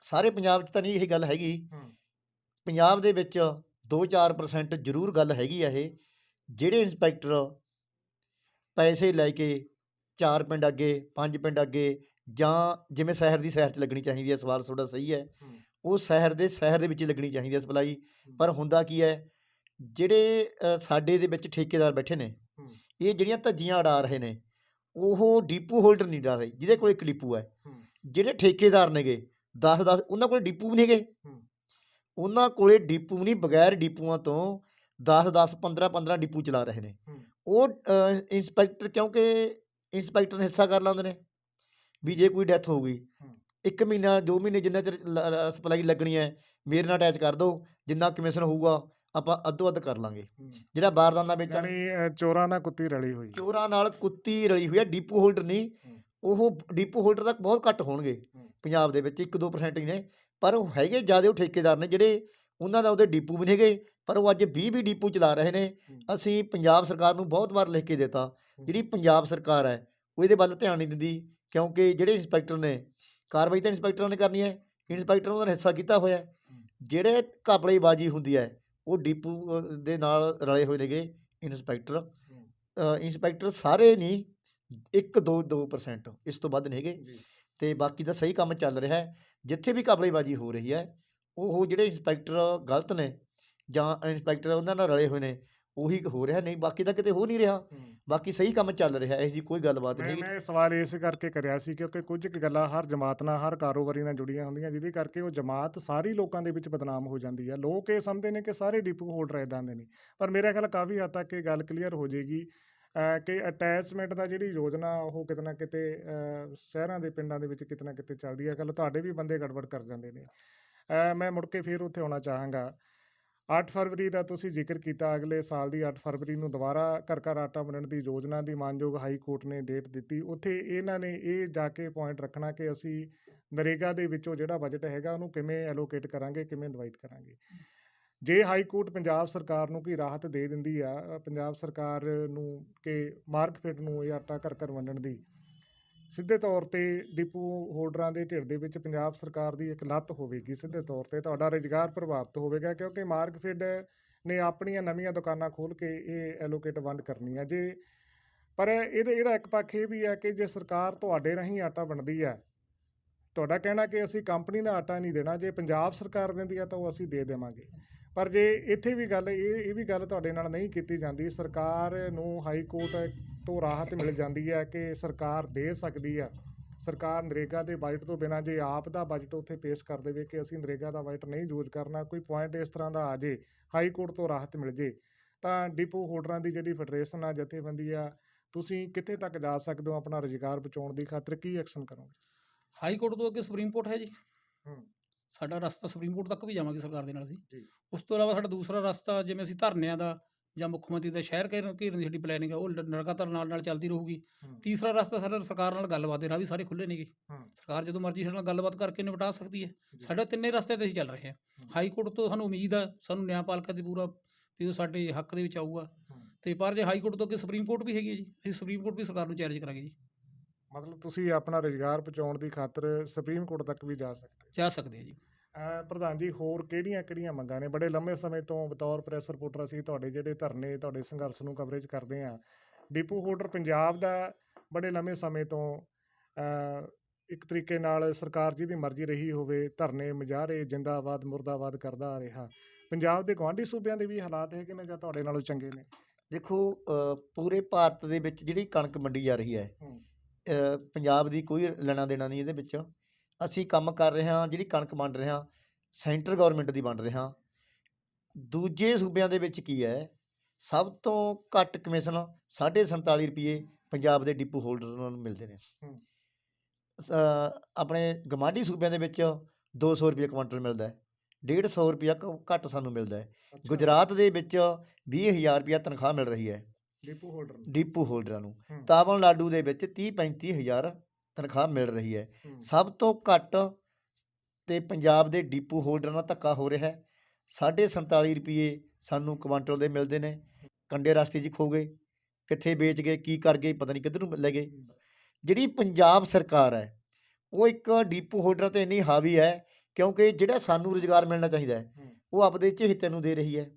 ਸਾਰੇ ਪੰਜਾਬ 'ਚ ਤਾਂ ਨਹੀਂ ਇਹ ਗੱਲ ਹੈਗੀ। ਪੰਜਾਬ ਦੇ ਵਿੱਚ 2-4% ਜ਼ਰੂਰ ਗੱਲ ਹੈਗੀ ਆ ਇਹ ਜਿਹੜੇ ਇੰਸਪੈਕਟਰ ਪੈਸੇ ਲੈ ਕੇ ਚਾਰ ਪਿੰਡ ਅੱਗੇ ਪੰਜ ਪਿੰਡ ਅੱਗੇ ਜਾਂ ਜਿਵੇਂ ਸ਼ਹਿਰ ਦੀ ਸ਼ਹਿਰ 'ਚ ਲੱਗਣੀ ਚਾਹੀਦੀ ਹੈ ਸਵਾਲ ਤੁਹਾਡਾ ਸਹੀ ਹੂੰ। ਉਹ ਸ਼ਹਿਰ ਦੇ ਸ਼ਹਿਰ ਦੇ ਵਿੱਚ ਲੱਗਣੀ ਚਾਹੀਦੀ ਹੈ ਸਪਲਾਈ ਪਰ ਹੁੰਦਾ ਕੀ ਹੈ ਜਿਹੜੇ ਅ, ਸਾਡੇ ਦੇ ਵਿੱਚ ਠੇਕੇਦਾਰ ਬੈਠੇ ਨੇ ਹੂੰ। ਇਹ ਜਿਹੜੀਆਂ ਧੱਜੀਆਂ ਉਡਾ ਰਹੇ ਨੇ ਉਹ ਡੀਪੂ ਹੋਲਡਰ ਨਹੀਂ ਉਡਾ ਰਹੇ ਜਿਹਦੇ ਕੋਲ ਇੱਕ ਡੀਪੂ ਹੈ ਹੂੰ। ਜਿਹੜੇ ਠੇਕੇਦਾਰ ਨੇਗੇ 10 10 ਉਹਨਾਂ ਕੋਲ ਡੀਪੂ ਵੀ ਨੇਗੇ ਹੂੰ। ਉਹਨਾਂ ਕੋਲੇ ਡੀਪੂ ਨਹੀਂ ਬਗੈਰ ਡੀਪੂਆਂ ਤੋਂ 10 10 15 15 ਡੀਪੂ ਚਲਾ ਰਹੇ ਨੇ ਹੂੰ। ਉਹ ਅ, ਇੰਸਪੈਕਟਰ ਕਿਉਂਕਿ ਇੰਸਪੈਕਟਰ ਹਿੱਸਾ ਕਰ ਲਾਉਂਦੇ ਨੇ ਵੀ ਜੇ ਕੋਈ ਡੈਥ ਹੋ ਗਈ। ਇੱਕ ਮਹੀਨਾ ਦੋ ਮਹੀਨੇ ਜਿੰਨਾ ਚਿਰ ਸਪਲਾਈ ਲੱਗਣੀ ਹੈ ਮੇਰੇ ਨਾਲ ਅਟੈਚ ਕਰ ਦਿਓ ਜਿੰਨਾ ਕਮਿਸ਼ਨ ਹੋਊਗਾ ਆਪਾਂ ਅੱਧੋ ਅੱਧ ਕਰ ਲਾਂਗੇ। ਜਿਹੜਾ ਬਾਰਦਾਨਾ ਵੇਚਣ ਯਾਨੀ ਚੋਰਾਂ ਨਾਲ ਕੁੱਤੀ ਰਲੀ ਹੋਈ ਚੋਰਾਂ ਨਾਲ ਕੁੱਤੀ ਰਲੀ ਹੋਈ ਹੈ ਡੀਪੂ ਹੋਲਡਰ ਨਹੀਂ। ਉਹ ਡੀਪੂ ਹੋਲਡਰ ਤੱਕ ਬਹੁਤ ਘੱਟ ਹੋਣਗੇ। ਪੰਜਾਬ ਦੇ ਵਿੱਚ 1-2% ਹੀ ਨੇ ਪਰ ਉਹ ਹੈਗੇ ਜ਼ਿਆਦਾ ਉਹ ਠੇਕੇਦਾਰ ਨੇ ਜਿਹੜੇ ਉਹਨਾਂ ਦਾ ਉਹਦੇ ਡੀਪੂ ਵੀ ਨੇਗੇ ਪਰ ਉਹ ਅੱਜ 20 20 ਡੀਪੂ ਚਲਾ ਰਹੇ ਨੇ। ਅਸੀਂ ਪੰਜਾਬ ਸਰਕਾਰ ਨੂੰ ਬਹੁਤ ਵਾਰ ਲਿਖ ਕੇ ਦਿੱਤਾ ਜਿਹੜੀ ਪੰਜਾਬ ਸਰਕਾਰ ਹੈ ਉਹ ਇਹਦੇ ਵੱਲ ਧਿਆਨ ਨਹੀਂ ਦਿੰਦੀ ਕਿਉਂਕਿ ਜਿਹੜੇ ਇੰਸਪੈਕਟਰ ਨੇ ਕਾਰਵਾਈ ਤਾਂ ਇੰਸਪੈਕਟਰਾਂ ਨੇ ਕਰਨੀ ਹੈ ਇੰਸਪੈਕਟਰ ਉਹਨਾਂ ਨੇ ਹਿੱਸਾ ਕੀਤਾ ਹੋਇਆ। ਜਿਹੜੇ ਘਪਲੇਬਾਜ਼ੀ ਹੁੰਦੀ ਹੈ ਉਹ ਡੀਪੂ ਦੇ ਨਾਲ ਰਲੇ ਹੋਏ ਨੇਗੇ ਇੰਸਪੈਕਟਰ। ਇੰਸਪੈਕਟਰ ਸਾਰੇ ਨਹੀਂ 1 2 2% ਇਸ ਤੋਂ ਵੱਧ ਨਹੀਂ ਹੈਗੇ। ਤੇ ਬਾਕੀ ਦਾ ਸਹੀ ਕੰਮ ਚੱਲ ਰਿਹਾ ਹੈ। ਜਿੱਥੇ ਵੀ ਘਪਲੇਬਾਜ਼ੀ ਹੋ ਰਹੀ ਹੈ ਉਹ ਉਹ ਜਿਹੜੇ ਇੰਸਪੈਕਟਰ ਗਲਤ ਨੇ ਜਾਂ ਇੰਸਪੈਕਟਰ ਉਹਨਾਂ ਨਾਲ ਰਲੇ ਹੋਏ ਨੇ ਉਹੀ ਹੋ ਰਿਹਾ ਨਹੀਂ ਬਾਕੀ ਤਾਂ ਕਿਤੇ ਹੋ ਨਹੀਂ ਰਿਹਾ। ਬਾਕੀ ਸਹੀ ਕੰਮ ਚੱਲ ਰਿਹਾ ਇਹ ਜੀ ਕੋਈ ਗੱਲਬਾਤ ਨਹੀਂ ਮੈਂ ਸਵਾਲ ਇਸ ਕਰਕੇ ਕਰਿਆ ਸੀ ਕਿਉਂਕਿ ਕੁਝ ਕੁ ਗੱਲਾਂ ਹਰ ਜਮਾਤ ਨਾਲ ਹਰ ਕਾਰੋਬਾਰੀ ਨਾਲ ਜੁੜੀਆਂ ਹੁੰਦੀਆਂ ਜਿਹਦੇ ਕਰਕੇ ਉਹ ਜਮਾਤ ਸਾਰੀ ਲੋਕਾਂ ਦੇ ਵਿੱਚ ਬਦਨਾਮ ਹੋ ਜਾਂਦੀ ਹੈ ਲੋਕ ਇਹ ਸਮਝਦੇ ਨੇ ਕਿ ਸਾਰੇ ਡਿਪੂ ਹੋਲਡਰ ਇਦਾਂ ਦੇ ਨੇ। ਪਰ ਮੇਰਾ ਖਿਆਲ ਕਾਫੀ ਹੱਦ ਤੱਕ ਇਹ ਗੱਲ ਕਲੀਅਰ ਹੋ ਜਾਏਗੀ ਕਿ ਅਟੈਚਮੈਂਟ ਦਾ ਜਿਹੜੀ ਯੋਜਨਾ ਉਹ ਕਿਤੇ ਨਾ ਕਿਤੇ ਸ਼ਹਿਰਾਂ ਦੇ ਪਿੰਡਾਂ ਦੇ ਵਿੱਚ ਕਿਤੇ ਨਾ ਕਿਤੇ ਚੱਲਦੀ ਹੈ ਗੱਲ ਤੁਹਾਡੇ ਵੀ ਬੰਦੇ ਗੜਬੜ ਕਰ ਜਾਂਦੇ ਨੇ। ਮੈਂ ਮੁੜ ਕੇ ਫਿਰ ਉੱਥੇ ਆਉਣਾ ਚਾਹਾਂਗਾ। 8 ਫਰਵਰੀ ਦਾ ਤੁਸੀਂ ਜ਼ਿਕਰ ਕੀਤਾ, ਅਗਲੇ ਸਾਲ ਦੀ 8 ਫਰਵਰੀ ਨੂੰ ਦੁਬਾਰਾ ਘਰ ਘਰ ਆਟਾ ਵੰਡਣ ਦੀ ਯੋਜਨਾ ਦੀ ਮਾਨਯੋਗ ਹਾਈ ਕੋਰਟ ਨੇ ਡੇਟ ਦਿੱਤੀ। ਉੱਥੇ ਇਹਨਾਂ ਨੇ ਇਹ ਜਾ ਕੇ ਪੁਆਇੰਟ ਰੱਖਣਾ ਕਿ ਅਸੀਂ ਨਰੇਗਾ ਦੇ ਵਿੱਚੋਂ ਜਿਹੜਾ ਬਜਟ ਹੈਗਾ ਉਹਨੂੰ ਕਿਵੇਂ ਐਲੋਕੇਟ ਕਰਾਂਗੇ, ਕਿਵੇਂ ਡਿਵਾਈਡ ਕਰਾਂਗੇ। ਜੇ ਹਾਈ ਕੋਰਟ ਪੰਜਾਬ ਸਰਕਾਰ ਨੂੰ ਕੋਈ ਰਾਹਤ ਦੇ ਦਿੰਦੀ ਆ ਪੰਜਾਬ ਸਰਕਾਰ ਨੂੰ ਕਿ ਮਾਰਕਫੈਟ ਨੂੰ ਇਹ ਆਟਾ ਘਰ ਘਰ ਵੰਡਣ ਦੀ ਸਿੱਧੇ ਤੌਰ ਤੇ ਡਿਪੂ ਹੋਲਡਰਾਂ ਦੇ ਢਿੱਡ ਦੇ ਵਿੱਚ ਪੰਜਾਬ ਸਰਕਾਰ ਦੀ ਇੱਕ ਲੱਤ ਹੋਵੇਗੀ। ਸਿੱਧੇ ਤੌਰ ਤੇ ਤੁਹਾਡਾ ਰੁਜ਼ਗਾਰ ਪ੍ਰਭਾਵਿਤ ਹੋਵੇਗਾ ਕਿਉਂਕਿ ਮਾਰਕਫੈਟ ਨੇ ਆਪਣੀਆਂ ਨਵੀਆਂ ਦੁਕਾਨਾਂ ਖੋਲ ਕੇ ਇਹ ਐਲੋਕੇਟ ਵੰਡ ਕਰਨੀ ਹੈ ਜੇ ਪਰ ਇਹਦੇ, ਇਹਦਾ ਇੱਕ ਪੱਖ ਇਹ ਵੀ ਹੈ ਕਿ ਜੇ ਸਰਕਾਰ ਤੁਹਾਡੇ ਰਾਹੀਂ ਆਟਾ ਵੰਡਦੀ ਹੈ, ਤੁਹਾਡਾ ਕਹਿਣਾ ਕਿ ਅਸੀਂ ਕੰਪਨੀ ਦਾ ਆਟਾ ਨਹੀਂ ਦੇਣਾ, ਜੇ ਪੰਜਾਬ ਸਰਕਾਰ ਦਿੰਦੀ ਹੈ ਤਾਂ ਉਹ ਅਸੀਂ ਦੇ ਦੇਵਾਂਗੇ। ਪਰ ਜੇ ਇੱਥੇ ਵੀ ਗੱਲ, ਇਹ ਇਹ ਵੀ ਗੱਲ ਤੁਹਾਡੇ ਨਾਲ ਨਹੀਂ ਕੀਤੀ ਜਾਂਦੀ। ਸਰਕਾਰ ਨੂੰ ਹਾਈ ਕੋਰਟ ਤੋਂ ਰਾਹਤ ਮਿਲ ਜਾਂਦੀ ਹੈ ਕਿ ਸਰਕਾਰ ਦੇ ਸਕਦੀ ਹੈ ਸਰਕਾਰ ਨਰੇਗਾ ਦੇ ਬਜਟ ਤੋਂ ਬਿਨਾਂ ਜੇ ਆਪ ਦਾ ਬਜਟ ਉੱਥੇ ਪੇਸ਼ ਕਰ ਦੇਵੇ ਕਿ ਅਸੀਂ ਨਰੇਗਾ ਦਾ ਬਜਟ ਨਹੀਂ ਯੂਜ਼ ਕਰਨਾ ਕੋਈ ਪੁਆਇੰਟ ਇਸ ਤਰ੍ਹਾਂ ਦਾ ਆ ਜੇ ਹਾਈ ਕੋਰਟ ਤੋਂ ਰਾਹਤ ਮਿਲ ਜੇ ਤਾਂ ਡਿਪੂ ਹੋਲਡਰਾਂ ਦੀ ਜਿਹੜੀ ਫੈਡਰੇਸ਼ਨ ਆ ਜਥੇਬੰਦੀ ਆ ਤੁਸੀਂ ਕਿੱਥੇ ਤੱਕ ਜਾ ਸਕਦੇ ਹੋ ਆਪਣਾ ਰੁਜ਼ਗਾਰ ਬਚਾਉਣ ਦੀ ਖਾਤਰ ਕੀ ਐਕਸ਼ਨ ਕਰੋਗੇ ਹਾਈ ਕੋਰਟ ਤੋਂ ਅੱਗੇ ਸੁਪਰੀਮ ਕੋਰਟ ਹੈ ਜੀ। ਸਾਡਾ ਰਸਤਾ ਸੁਪਰੀਮ ਕੋਰਟ ਤੱਕ ਵੀ ਜਾਵਾਂਗੇ ਸਰਕਾਰ ਦੇ ਨਾਲ ਅਸੀਂ। ਉਸ ਤੋਂ ਇਲਾਵਾ ਸਾਡਾ ਦੂਸਰਾ ਰਸਤਾ ਜਿਵੇਂ ਅਸੀਂ ਧਰਨਿਆਂ ਦਾ ਜਾਂ ਮੁੱਖ ਮੰਤਰੀ ਦਾ ਸ਼ਹਿਰ ਘੇਰਨ ਘੇਰਨ ਦੀ ਸਾਡੀ ਪਲੈਨਿੰਗ ਹੈ ਉਹ ਲ- ਲਗਾਤਾਰ ਨਾਲ ਨਾਲ ਚੱਲਦੀ ਰਹੂਗੀ ਹੂੰ। ਤੀਸਰਾ ਰਸਤਾ ਸਾਡਾ ਸਰਕਾਰ ਨਾਲ ਗੱਲਬਾਤ ਦੇ ਰਾਹ ਵੀ ਸਾਰੇ ਖੁੱਲੇ ਨੇਗੇ ਹੂੰ। ਸਰਕਾਰ ਜਦੋਂ ਮਰਜ਼ੀ ਸਾਡੇ ਨਾਲ ਗੱਲਬਾਤ ਕਰਕੇ ਨਿਪਟਾ ਸਕਦੀ ਹੈ ਜੀ। ਸਾਡੇ ਤਿੰਨੇ ਰਸਤੇ ਤੇ ਅਸੀਂ ਚੱਲ ਰਹੇ ਹਾਂ ਹੂੰ। ਹਾਈ ਕੋਰਟ ਤੋਂ ਸਾਨੂੰ ਉਮੀਦ ਆ ਸਾਨੂੰ ਨਿਆਂਪਾਲਿਕਾ ਦੀ ਪੂਰਾ ਵੀ ਉਹ ਸਾਡੇ ਹੱਕ ਦੇ ਵਿੱਚ ਆਊਗਾ ਹੂੰ। ਤੇ ਪਰ ਜੇ ਹਾਈ ਕੋਰਟ ਤੋਂ ਅੱਗੇ ਸੁਪਰੀਮ ਕੋਰਟ ਵੀ ਹੈਗੀ ਹੈ ਜੀ ਅਸੀਂ ਸੁਪਰੀਮ ਕੋਰਟ ਵੀ ਸਰਕਾਰ ਨੂੰ ਚੈਲੰਜ ਕਰਾਂਗੇ ਜੀ ਮਤਲਬ ਤੁਸੀਂ ਆਪਣਾ ਰੁਜ਼ਗਾਰ ਬਚਾਉਣ ਦੀ ਖਾਤਰ ਸੁਪਰੀਮ ਕੋਰਟ ਤੱਕ ਵੀ ਜਾ ਸਕਦੇ ਹੋ ਜਾ ਸਕਦੇ ਹਾਂ ਜੀ ਪ੍ਰਧਾਨ ਜੀ ਹੋਰ ਕਿਹੜੀਆਂ ਕਿਹੜੀਆਂ ਮੰਗਾਂ ਨੇ? ਬੜੇ ਲੰਮੇ ਸਮੇਂ ਤੋਂ ਬਤੌਰ ਪ੍ਰੈਸ ਰਿਪੋਰਟਰ ਅਸੀਂ ਤੁਹਾਡੇ ਜਿਹੜੇ ਧਰਨੇ ਤੁਹਾਡੇ ਸੰਘਰਸ਼ ਨੂੰ ਕਵਰੇਜ ਕਰਦੇ ਹਾਂ। ਡਿਪੂ ਹੋਲਡਰ ਪੰਜਾਬ ਦਾ ਬੜੇ ਲੰਮੇ ਸਮੇਂ ਤੋਂ ਇੱਕ ਤਰੀਕੇ ਨਾਲ ਸਰਕਾਰ ਜਿਹਦੀ ਮਰਜ਼ੀ ਰਹੀ ਹੋਵੇ ਧਰਨੇ ਮੁਜ਼ਾਹਰੇ ਜਿੰਦਾਬਾਦ ਮੁਰਦਾਬਾਦ ਕਰਦਾ ਆ ਰਿਹਾ। ਪੰਜਾਬ ਦੇ ਗੁਆਂਢੀ ਸੂਬਿਆਂ ਦੇ ਵੀ ਹਾਲਾਤ ਹੈਗੇ ਨੇ ਜਾਂ ਤੁਹਾਡੇ ਨਾਲੋਂ ਚੰਗੇ ਨੇ? ਦੇਖੋ ਪੂਰੇ ਭਾਰਤ ਦੇ ਵਿੱਚ ਜਿਹੜੀ ਕਣਕ ਮੰਡੀ ਜਾ ਰਹੀ ਹੈ ਪੰਜਾਬ ਦੀ ਕੋਈ ਲੈਣਾ ਦੇਣਾ ਨਹੀਂ ਇਹਦੇ ਵਿੱਚ। ਅਸੀਂ ਕੰਮ ਕਰ ਰਹੇ ਹਾਂ ਜਿਹੜੀ ਕਣਕ ਵੰਡ ਰਹੇ ਹਾਂ ਸੈਂਟਰ ਗਵਰਨਮੈਂਟ ਦੀ ਵੰਡ ਰਹੇ ਹਾਂ। ਦੂਜੇ ਸੂਬਿਆਂ ਦੇ ਵਿੱਚ ਕੀ ਹੈ ਸਭ ਤੋਂ ਘੱਟ ਕਮਿਸ਼ਨ 47 ਰੁਪਏ ਪੰਜਾਬ ਦੇ ਡਿਪੂ ਹੋਲਡਰਾਂ ਨੂੰ ਮਿਲਦੇ ਨੇ। ਆਪਣੇ ਗਮਾਂਡੀ ਸੂਬਿਆਂ ਦੇ ਵਿੱਚ 200 ਰੁਪਏ ਕੁਇੰਟਲ ਮਿਲਦਾ ਹੈ 150 ਰੁਪਏ ਘੱਟ ਸਾਨੂੰ ਮਿਲਦਾ ਹੈ। ਗੁਜਰਾਤ ਦੇ ਵਿੱਚ 20000 ਰੁਪਏ ਤਨਖਾਹ ਮਿਲ ਰਹੀ ਹੈ। ਡਿਪੂ ਹੋਲਡਰ ਨੂੰ। ਡਿਪੂ ਹੋਲਡਰਾਂ ਨੂੰ। ਤਾਮਿਲਨਾਡੂ ਦੇ ਵਿੱਚ 30 35000 ਤਨਖਾਹ ਮਿਲ ਰਹੀ ਹੈ। ਸਭ ਤੋਂ ਘੱਟ ਤੇ ਪੰਜਾਬ ਦੇ ਡਿਪੂ ਹੋਲਡਰਾਂ ਨਾਲ ਧੱਕਾ ਹੋ ਰਿਹਾ ਹੈ 47 ਰੁਪਏ ਸਾਨੂੰ ਕੁਆਂਟਲ ਦੇ ਮਿਲਦੇ ਨੇ ਕੰਡੇ ਰਸਤੇ 'ਚ ਖੋ ਗਏ ਕਿੱਥੇ ਵੇਚ ਗਏ ਕੀ ਕਰ ਗਏ ਪਤਾ ਨਹੀਂ ਕਿੱਧਰ ਨੂੰ ਲੈ ਗਏ ਜਿਹੜੀ ਪੰਜਾਬ ਸਰਕਾਰ ਹੈ ਉਹ ਇੱਕ ਡਿਪੂ ਹੋਲਡਰ ਤੇ ਇੰਨੀ ਹਾਵੀ ਹੈ ਕਿਉਂਕਿ ਜਿਹੜਾ ਸਾਨੂੰ ਰੁਜ਼ਗਾਰ ਮਿਲਣਾ ਚਾਹੀਦਾ ਹੈ। ਉਹ ਆਪਦੇ ਝਹਿਤੇ ਨੂੰ ਦੇ ਰਹੀ ਹੈ।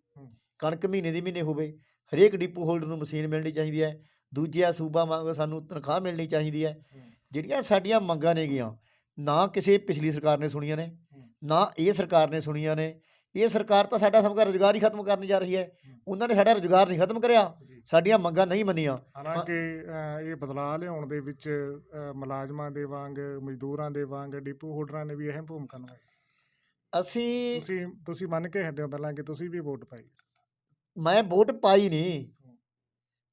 ਕਣਕ ਮਹੀਨੇ ਦੀ ਮਹੀਨੇ ਹੋਵੇ ਹਰੇਕ ਡਿਪੂ ਹੋਲਡਰ ਨੂੰ ਮਸ਼ੀਨ ਮਿਲਣੀ ਚਾਹੀਦੀ ਹੈ ਦੂਜਿਆ ਸੂਬਾ ਵਾਂਗ ਸਾਨੂੰ ਤਨਖਾਹ ਮਿਲਣੀ ਚਾਹੀਦੀ ਹੂੰ। ਜਿਹੜੀਆਂ ਸਾਡੀਆਂ ਮੰਗਾਂ ਨੇਗੀਆਂ ਨਾ ਕਿਸੇ ਪਿਛਲੀ ਸਰਕਾਰ ਨੇ ਸੁਣੀਆਂ ਨੇ ਨਾ ਇਹ ਸਰਕਾਰ ਨੇ ਸੁਣੀਆਂ ਨੇ ਇਹ ਸਰਕਾਰ ਤਾਂ ਸਾਡਾ ਸਭ ਦਾ ਰੁਜ਼ਗਾਰ ਹੀ ਖਤਮ ਕਰਨ ਜਾ ਰਹੀ ਹੈ। ਉਹਨਾਂ ਨੇ ਸਾਡਾ ਰੁਜ਼ਗਾਰ ਨਹੀਂ ਖਤਮ ਕਰਿਆ। ਸਾਡੀਆਂ ਮੰਗਾਂ ਨਹੀਂ ਮੰਨੀਆਂ। ਹਾਲਾਂਕਿ ਇਹ ਬਦਲਾਅ ਲਿਆਉਣ ਦੇ ਵਿੱਚ ਮੁਲਾਜ਼ਮਾਂ ਦੇ ਵਾਂਗ ਮਜ਼ਦੂਰਾਂ ਦੇ ਵਾਂਗ ਡਿਪੂ ਹੋਲਡਰਾਂ ਨੇ ਵੀ ਅਹਿਮ ਭੂਮਿਕਾ ਨਿਭਾਈ। ਅਸੀਂ ਤੁਸੀਂ ਤੁਸੀਂ ਮੰਨ ਕੇ ਹਟਿਓ ਪਹਿਲਾਂ ਕਿ ਤੁਸੀਂ ਵੀ ਵੋਟ ਪਾਈ? ਮੈਂ ਵੋਟ ਪਾਈ ਨਹੀਂ।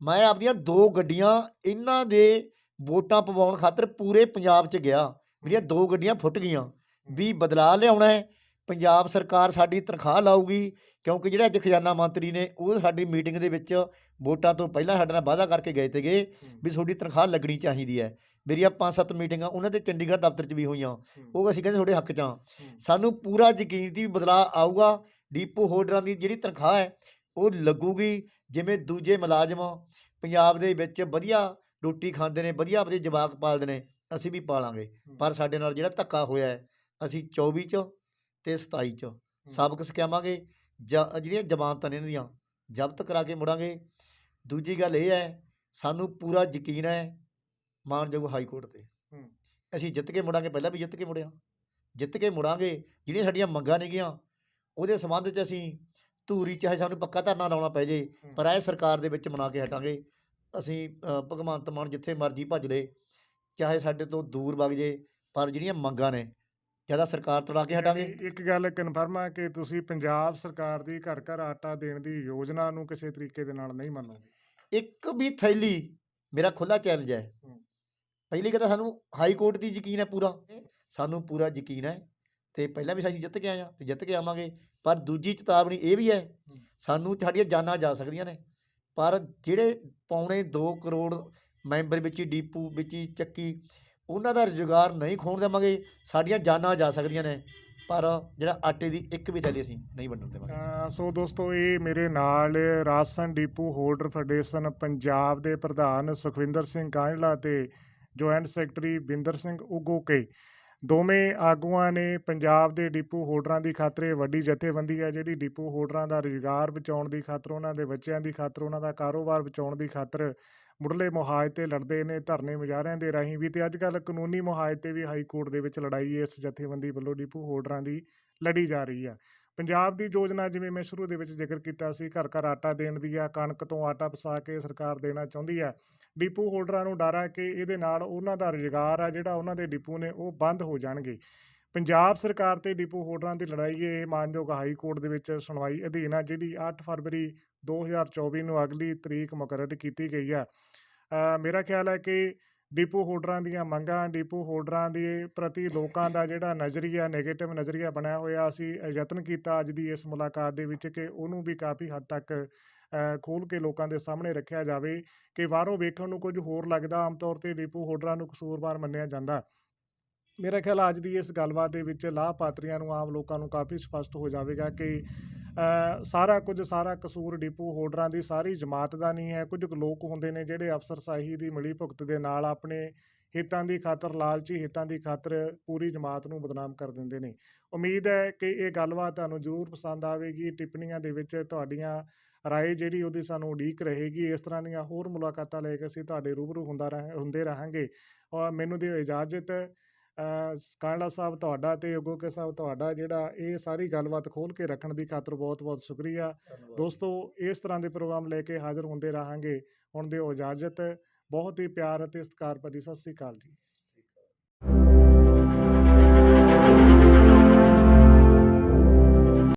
ਮੈਂ ਆਪਦੀਆਂ ਦੋ ਗੱਡੀਆਂ ਇਹਨਾਂ ਦੇ ਵੋਟਾਂ ਪਵਾਉਣ ਖਾਤਰ ਪੂਰੇ ਪੰਜਾਬ 'ਚ ਗਿਆ। ਮੇਰੀਆਂ ਦੋ ਗੱਡੀਆਂ ਫੁੱਟ ਗਈਆਂ। ਵੀ ਬਦਲਾਅ ਲਿਆਉਣਾ ਹੈ। ਪੰਜਾਬ ਸਰਕਾਰ ਸਾਡੀ ਤਨਖਾਹ ਲਾਊਗੀ ਕਿਉਂਕਿ ਜਿਹੜਾ ਅੱਜ ਖਜ਼ਾਨਾ ਮੰਤਰੀ ਨੇ, ਉਹ ਸਾਡੀ ਮੀਟਿੰਗ ਦੇ ਵਿੱਚ ਵੋਟਾਂ ਤੋਂ ਪਹਿਲਾਂ ਸਾਡੇ ਨਾਲ ਵਾਅਦਾ ਕਰਕੇ ਗਏ ਤੇਗੇ ਵੀ ਤੁਹਾਡੀ ਤਨਖਾਹ ਲੱਗਣੀ ਚਾਹੀਦੀ ਹੈ। ਮੇਰੀਆਂ ਪੰਜ ਸੱਤ ਮੀਟਿੰਗਾਂ ਉਹਨਾਂ ਦੇ ਚੰਡੀਗੜ੍ਹ ਦਫ਼ਤਰ 'ਚ ਵੀ ਹੋਈਆਂ। ਉਹ ਅਸੀਂ ਕਹਿੰਦੇ ਤੁਹਾਡੇ ਹੱਕ 'ਚ ਹਾਂ। ਸਾਨੂੰ ਪੂਰਾ ਯਕੀਨ ਦੀ ਬਦਲਾਅ ਆਊਗਾ। ਡੀਪੋ ਹੋਲਡਰਾਂ ਦੀ ਜਿਹੜੀ ਤਨਖਾਹ ਹੈ, ਉਹ ਲੱਗੂਗੀ। ਜਿਵੇਂ ਦੂਜੇ ਮੁਲਾਜ਼ਮ ਪੰਜਾਬ ਦੇ ਵਿੱਚ ਵਧੀਆ ਰੋਟੀ ਖਾਂਦੇ ਨੇ ਵਧੀਆ ਆਪਣੇ ਜਵਾਕ ਪਾਲਦੇ ਨੇ ਅਸੀਂ ਵੀ ਪਾਲਾਂਗੇ। ਪਰ ਸਾਡੇ ਨਾਲ ਜਿਹੜਾ ਧੱਕਾ ਹੋਇਆ ਹੈ ਅਸੀਂ 24 ਚ ਤੇ 27 ਚ ਸਬਕ ਸਿਖਾਵਾਂਗੇ ਜਾਂ ਜਿਹੜੀਆਂ ਜ਼ਮਾਨਤਾਂ ਨੇ ਇਹਨਾਂ ਦੀਆਂ ਜ਼ਬਤ ਕਰਾ ਕੇ ਮੁੜਾਂਗੇ। ਦੂਜੀ ਗੱਲ ਇਹ ਹੈ ਸਾਨੂੰ ਪੂਰਾ ਯਕੀਨ ਹੈ ਮਾਨਯੋਗ ਹਾਈ ਕੋਰਟ ਤੇ। ਅਸੀਂ ਜਿੱਤ ਕੇ ਮੁੜਾਂਗੇ ਪਹਿਲਾਂ ਵੀ ਜਿੱਤ ਕੇ ਮੁੜਿਆ। ਜਿੱਤ ਕੇ ਮੁੜਾਂਗੇ ਜਿਹੜੀਆਂ ਸਾਡੀਆਂ ਮੰਗਾਂ ਨੇਗੀਆਂ ਉਹਦੇ ਸੰਬੰਧ 'ਚ ਅਸੀਂ ਧੂਰੀ ਚਾਹੇ ਸਾਨੂੰ ਪੱਕਾ ਧਰਨਾ ਲਾਉਣਾ ਪੈ ਜੇ। ਪਰ ਇਹ ਸਰਕਾਰ ਦੇ ਵਿੱਚ ਮਨਾ ਕੇ ਹਟਾਂਗੇ। ਅਸੀਂ ਭਗਵੰਤ ਮਾਨ ਜਿੱਥੇ ਮਰਜ਼ੀ ਭੱਜ ਲੇ ਚਾਹੇ ਸਾਡੇ ਤੋਂ ਦੂਰ ਵਗ ਜੇ ਪਰ ਜਿਹੜੀਆਂ ਮੰਗਾਂ ਨੇ ਜ਼ਿਆਦਾ ਸਰਕਾਰ ਤੁੜਾ ਕੇ ਹਟਾਂਗੇ? ਇੱਕ ਗੱਲ ਕਨਫਰਮ ਹੈ ਕਿ ਤੁਸੀਂ ਪੰਜਾਬ ਸਰਕਾਰ ਦੀ ਘਰ ਘਰ ਆਟਾ ਦੇਣ ਦੀ ਯੋਜਨਾ ਨੂੰ ਕਿਸੇ ਤਰੀਕੇ ਦੇ ਨਾਲ ਨਹੀਂ ਮੰਨੋਗੇ। ਇੱਕ ਵੀ ਥੈਲੀ ਮੇਰਾ ਖੁੱਲਾ ਚੈਲੰਜ ਹੈ। ਪਹਿਲੀ ਗੱਲ ਤਾਂ ਸਾਨੂੰ ਹਾਈ ਕੋਰਟ ਦੀ ਯਕੀਨ ਹੈ ਪੂਰਾ। ਸਾਨੂੰ ਪੂਰਾ ਯਕੀਨ ਹੈ ਤੇ ਪਹਿਲਾਂ ਵੀ ਅਸੀਂ ਜਿੱਤ ਕੇ ਆਏ ਹਾਂ ਤੇ ਜਿੱਤ ਕੇ ਆਵਾਂਗੇ ਪਰ ਦੂਜੀ ਚੇਤਾਵਨੀ ਇਹ ਵੀ ਹੈ ਹੂੰ। ਸਾਨੂੰ ਸਾਡੀਆਂ ਜਾਨਾਂ ਜਾ ਸਕਦੀਆਂ ਨੇ। ਪਰ ਜਿਹੜੇ ਪੌਣੇ 2 ਕਰੋੜ ਮੈਂਬਰ ਵਿੱਚ ਡੀਪੂ ਵਿੱਚ ਚੱਕੀ, ਉਹਨਾਂ ਦਾ ਰੁਜ਼ਗਾਰ ਨਹੀਂ ਖੋਣ ਦੇਵਾਂਗੇ, ਸਾਡੀਆਂ ਜਾਨਾਂ ਜਾ ਸਕਦੀਆਂ ਨੇ, ਪਰ ਜਿਹੜਾ ਆਟੇ ਦੀ ਇੱਕ ਵੀ ਥੈਲੀ ਅਸੀਂ ਨਹੀਂ ਵੰਡਣ ਦੇਵਾਂਗੇ। ਸੋ ਦੋਸਤੋ, ਇਹ ਮੇਰੇ ਨਾਲ ration depot holder federation Punjab ਦੇ ਪ੍ਰਧਾਨ ਸੁਖਵਿੰਦਰ ਸਿੰਘ ਕਾਂਝਲਾ ਤੇ ਜੁਆਇੰਟ ਸੈਕਟਰੀ ਬਿੰਦਰ ਸਿੰਘ ਉਗੋਕੇ। ਦੋਵੇਂ ਆਗੂਆਂ ਨੇ ਪੰਜਾਬ ਦੇ ਡਿਪੂ ਹੋਲਡਰਾਂ ਦੀ ਖਾਤਰ ਵੱਡੀ ਜਥੇਬੰਦੀ ਹੈ ਜਿਹੜੀ ਡਿਪੂ ਹੋਲਡਰਾਂ ਦਾ ਰੁਜ਼ਗਾਰ ਬਚਾਉਣ ਦੀ ਖਾਤਰ, ਉਹਨਾਂ ਦੇ ਬੱਚਿਆਂ ਦੀ ਖਾਤਰ, ਉਹਨਾਂ ਦਾ ਕਾਰੋਬਾਰ ਬਚਾਉਣ ਦੀ ਖਾਤਰ ਮੁੱਢਲੇ ਮੁਹਾਜ਼ ਤੇ ਲੜਦੇ ਨੇ, ਧਰਨੇ ਮੁਜ਼ਾਹਰਿਆਂ ਦੇ ਰਾਹੀਂ ਵੀ ਤੇ ਅੱਜ ਕੱਲ੍ਹ ਕਾਨੂੰਨੀ ਮੁਹਾਜ਼ ਤੇ ਵੀ ਹਾਈ ਕੋਰਟ ਦੇ ਵਿੱਚ ਲੜਾਈ ਇਸ ਜਥੇਬੰਦੀ ਵੱਲੋਂ ਡਿਪੂ ਹੋਲਡਰਾਂ ਦੀ ਲੜੀ ਜਾ ਰਹੀ ਆ। ਪੰਜਾਬ ਦੀ ਯੋਜਨਾ ਜਿਵੇਂ ਮੈਂ ਸ਼ੁਰੂ ਦੇ ਵਿੱਚ ਜ਼ਿਕਰ ਕੀਤਾ ਸੀ ਘਰ ਘਰ ਆਟਾ ਦੇਣ ਦੀ ਆ, ਕਣਕ ਤੋਂ ਆਟਾ ਪਸਾ ਕੇ ਸਰਕਾਰ ਦੇਣਾ ਚਾਹੁੰਦੀ ਆ ਡਿਪੂ ਹੋਲਡਰਾਂ ਨੂੰ ਡਰ ਹੈ ਕਿ ਇਹਦੇ ਨਾਲ ਉਹਨਾਂ ਦਾ ਰੁਜ਼ਗਾਰ ਆ ਜਿਹੜਾ ਉਹਨਾਂ ਦੇ ਡਿਪੂ ਨੇ ਉਹ ਬੰਦ ਹੋ ਜਾਣਗੇ। ਪੰਜਾਬ ਸਰਕਾਰ ਤੇ ਡਿਪੂ ਹੋਲਡਰਾਂ ਦੀ ਲੜਾਈ ਇਹ ਮਾਨਯੋਗ ਹਾਈ ਕੋਰਟ ਦੇ ਵਿੱਚ ਸੁਣਵਾਈ ਅਧੀਨ ਆ, ਜਿਹੜੀ 8 ਫਰਵਰੀ 2024 ਨੂੰ ਅਗਲੀ ਤਰੀਕ ਮੁਕਰਰ ਕੀਤੀ ਗਈ ਆ। ਮੇਰਾ ਖਿਆਲ ਹੈ ਕਿ ਡਿਪੂ ਹੋਲਡਰਾਂ ਦੀਆਂ ਮੰਗਾਂ, ਡਿਪੂ ਹੋਲਡਰਾਂ ਦੇ ਪ੍ਰਤੀ ਲੋਕਾਂ ਦਾ ਜਿਹੜਾ ਨਜ਼ਰੀਆ ਨੈਗੇਟਿਵ ਨਜ਼ਰੀਆ ਬਣਿਆ ਹੋਇਆ, ਅਸੀਂ ਯਤਨ ਕੀਤਾ ਅੱਜ ਦੀ ਇਸ ਮੁਲਾਕਾਤ ਦੇ ਵਿੱਚ ਕਿ ਉਹਨੂੰ ਵੀ ਕਾਫੀ ਹੱਦ ਤੱਕ ਖੋਲ ਕੇ ਲੋਕਾਂ ਦੇ ਸਾਹਮਣੇ ਰੱਖਿਆ ਜਾਵੇ ਕਿ ਬਾਹਰੋਂ ਵੇਖਣ ਨੂੰ ਕੁਝ ਹੋਰ ਲੱਗਦਾ, ਆਮ ਤੌਰ ਤੇ ਡਿਪੂ ਹੋਲਡਰਾਂ ਨੂੰ ਕਸੂਰਵਾਰ ਮੰਨਿਆ ਜਾਂਦਾ। ਮੇਰਾ ਖਿਆਲ ਅੱਜ ਦੀ ਇਸ ਗੱਲਬਾਤ ਦੇ ਵਿੱਚ ਲਾਭਪਾਤਰੀਆਂ ਨੂੰ, ਆਮ ਲੋਕਾਂ ਨੂੰ ਕਾਫੀ ਸਪਸ਼ਟ ਹੋ ਜਾਵੇਗਾ ਕਿ ਸਾਰਾ ਕੁਝ, ਸਾਰਾ ਕਸੂਰ ਡਿਪੂ ਹੋਲਡਰਾਂ ਦੀ ਸਾਰੀ ਜਮਾਤ ਦਾ ਨਹੀਂ ਹੈ। ਕੁਝ ਕੁ ਲੋਕ ਹੁੰਦੇ ਨੇ ਜਿਹੜੇ ਅਫਸਰਸ਼ਾਹੀ ਦੀ ਮਿਲੀ ਭੁਗਤ ਦੇ ਨਾਲ ਆਪਣੇ ਹਿੱਤਾਂ ਦੀ ਖਾਤਰ, ਲਾਲਚੀ ਹਿੱਤਾਂ ਦੀ ਖਾਤਰ ਪੂਰੀ ਜਮਾਤ ਨੂੰ ਬਦਨਾਮ ਕਰ ਦਿੰਦੇ ਨੇ। ਉਮੀਦ ਹੈ ਕਿ ਇਹ ਗੱਲਬਾਤ ਤੁਹਾਨੂੰ ਜ਼ਰੂਰ ਪਸੰਦ ਆਵੇਗੀ। ਟਿੱਪਣੀਆਂ ਦੇ ਵਿੱਚ ਤੁਹਾਡੀਆਂ ਰਾਏ ਜਿਹੜੀ ਉਹਦੀ ਸਾਨੂੰ ਉਡੀਕ ਰਹੇਗੀ ਇਸ ਤਰ੍ਹਾਂ ਦੀਆਂ ਹੋਰ ਮੁਲਾਕਾਤਾਂ ਲੈ ਕੇ ਅਸੀਂ ਤੁਹਾਡੇ ਰੂਬਰੂ ਹੁੰਦਾ ਰਹਾਂ ਹੁੰਦੇ ਰਹਾਂਗੇ। ਔਰ ਮੈਨੂੰ ਦਿਓ ਇਜਾਜ਼ਤ ਅ, ਕਾਂਡਲਾ ਸਾਹਿਬ ਤੁਹਾਡਾ ਤੇ ਉਗੋਕੇ ਸਾਹਿਬ ਤੁਹਾਡਾ ਜਿਹੜਾ ਇਹ ਸਾਰੀ ਗੱਲਬਾਤ ਖੋਲ ਕੇ ਰੱਖਣ ਦੀ ਖਾਤਰ ਬਹੁਤ-ਬਹੁਤ ਸ਼ੁਕਰੀਆ। ਦੋਸਤੋ ਇਸ ਤਰ੍ਹਾਂ ਦੇ ਪ੍ਰੋਗਰਾਮ ਲੈ ਕੇ ਹਾਜ਼ਰ ਹੁੰਦੇ ਰਹਾਂਗੇ। ਹੁਣ ਦਿਓ ਇਜਾਜ਼ਤ। ਬਹੁਤ ਹੀ ਪਿਆਰ ਅਤੇ ਸਤਿਕਾਰ ਭਰੀ ਸਤਿ ਸ੍ਰੀ ਅਕਾਲ ਜੀ।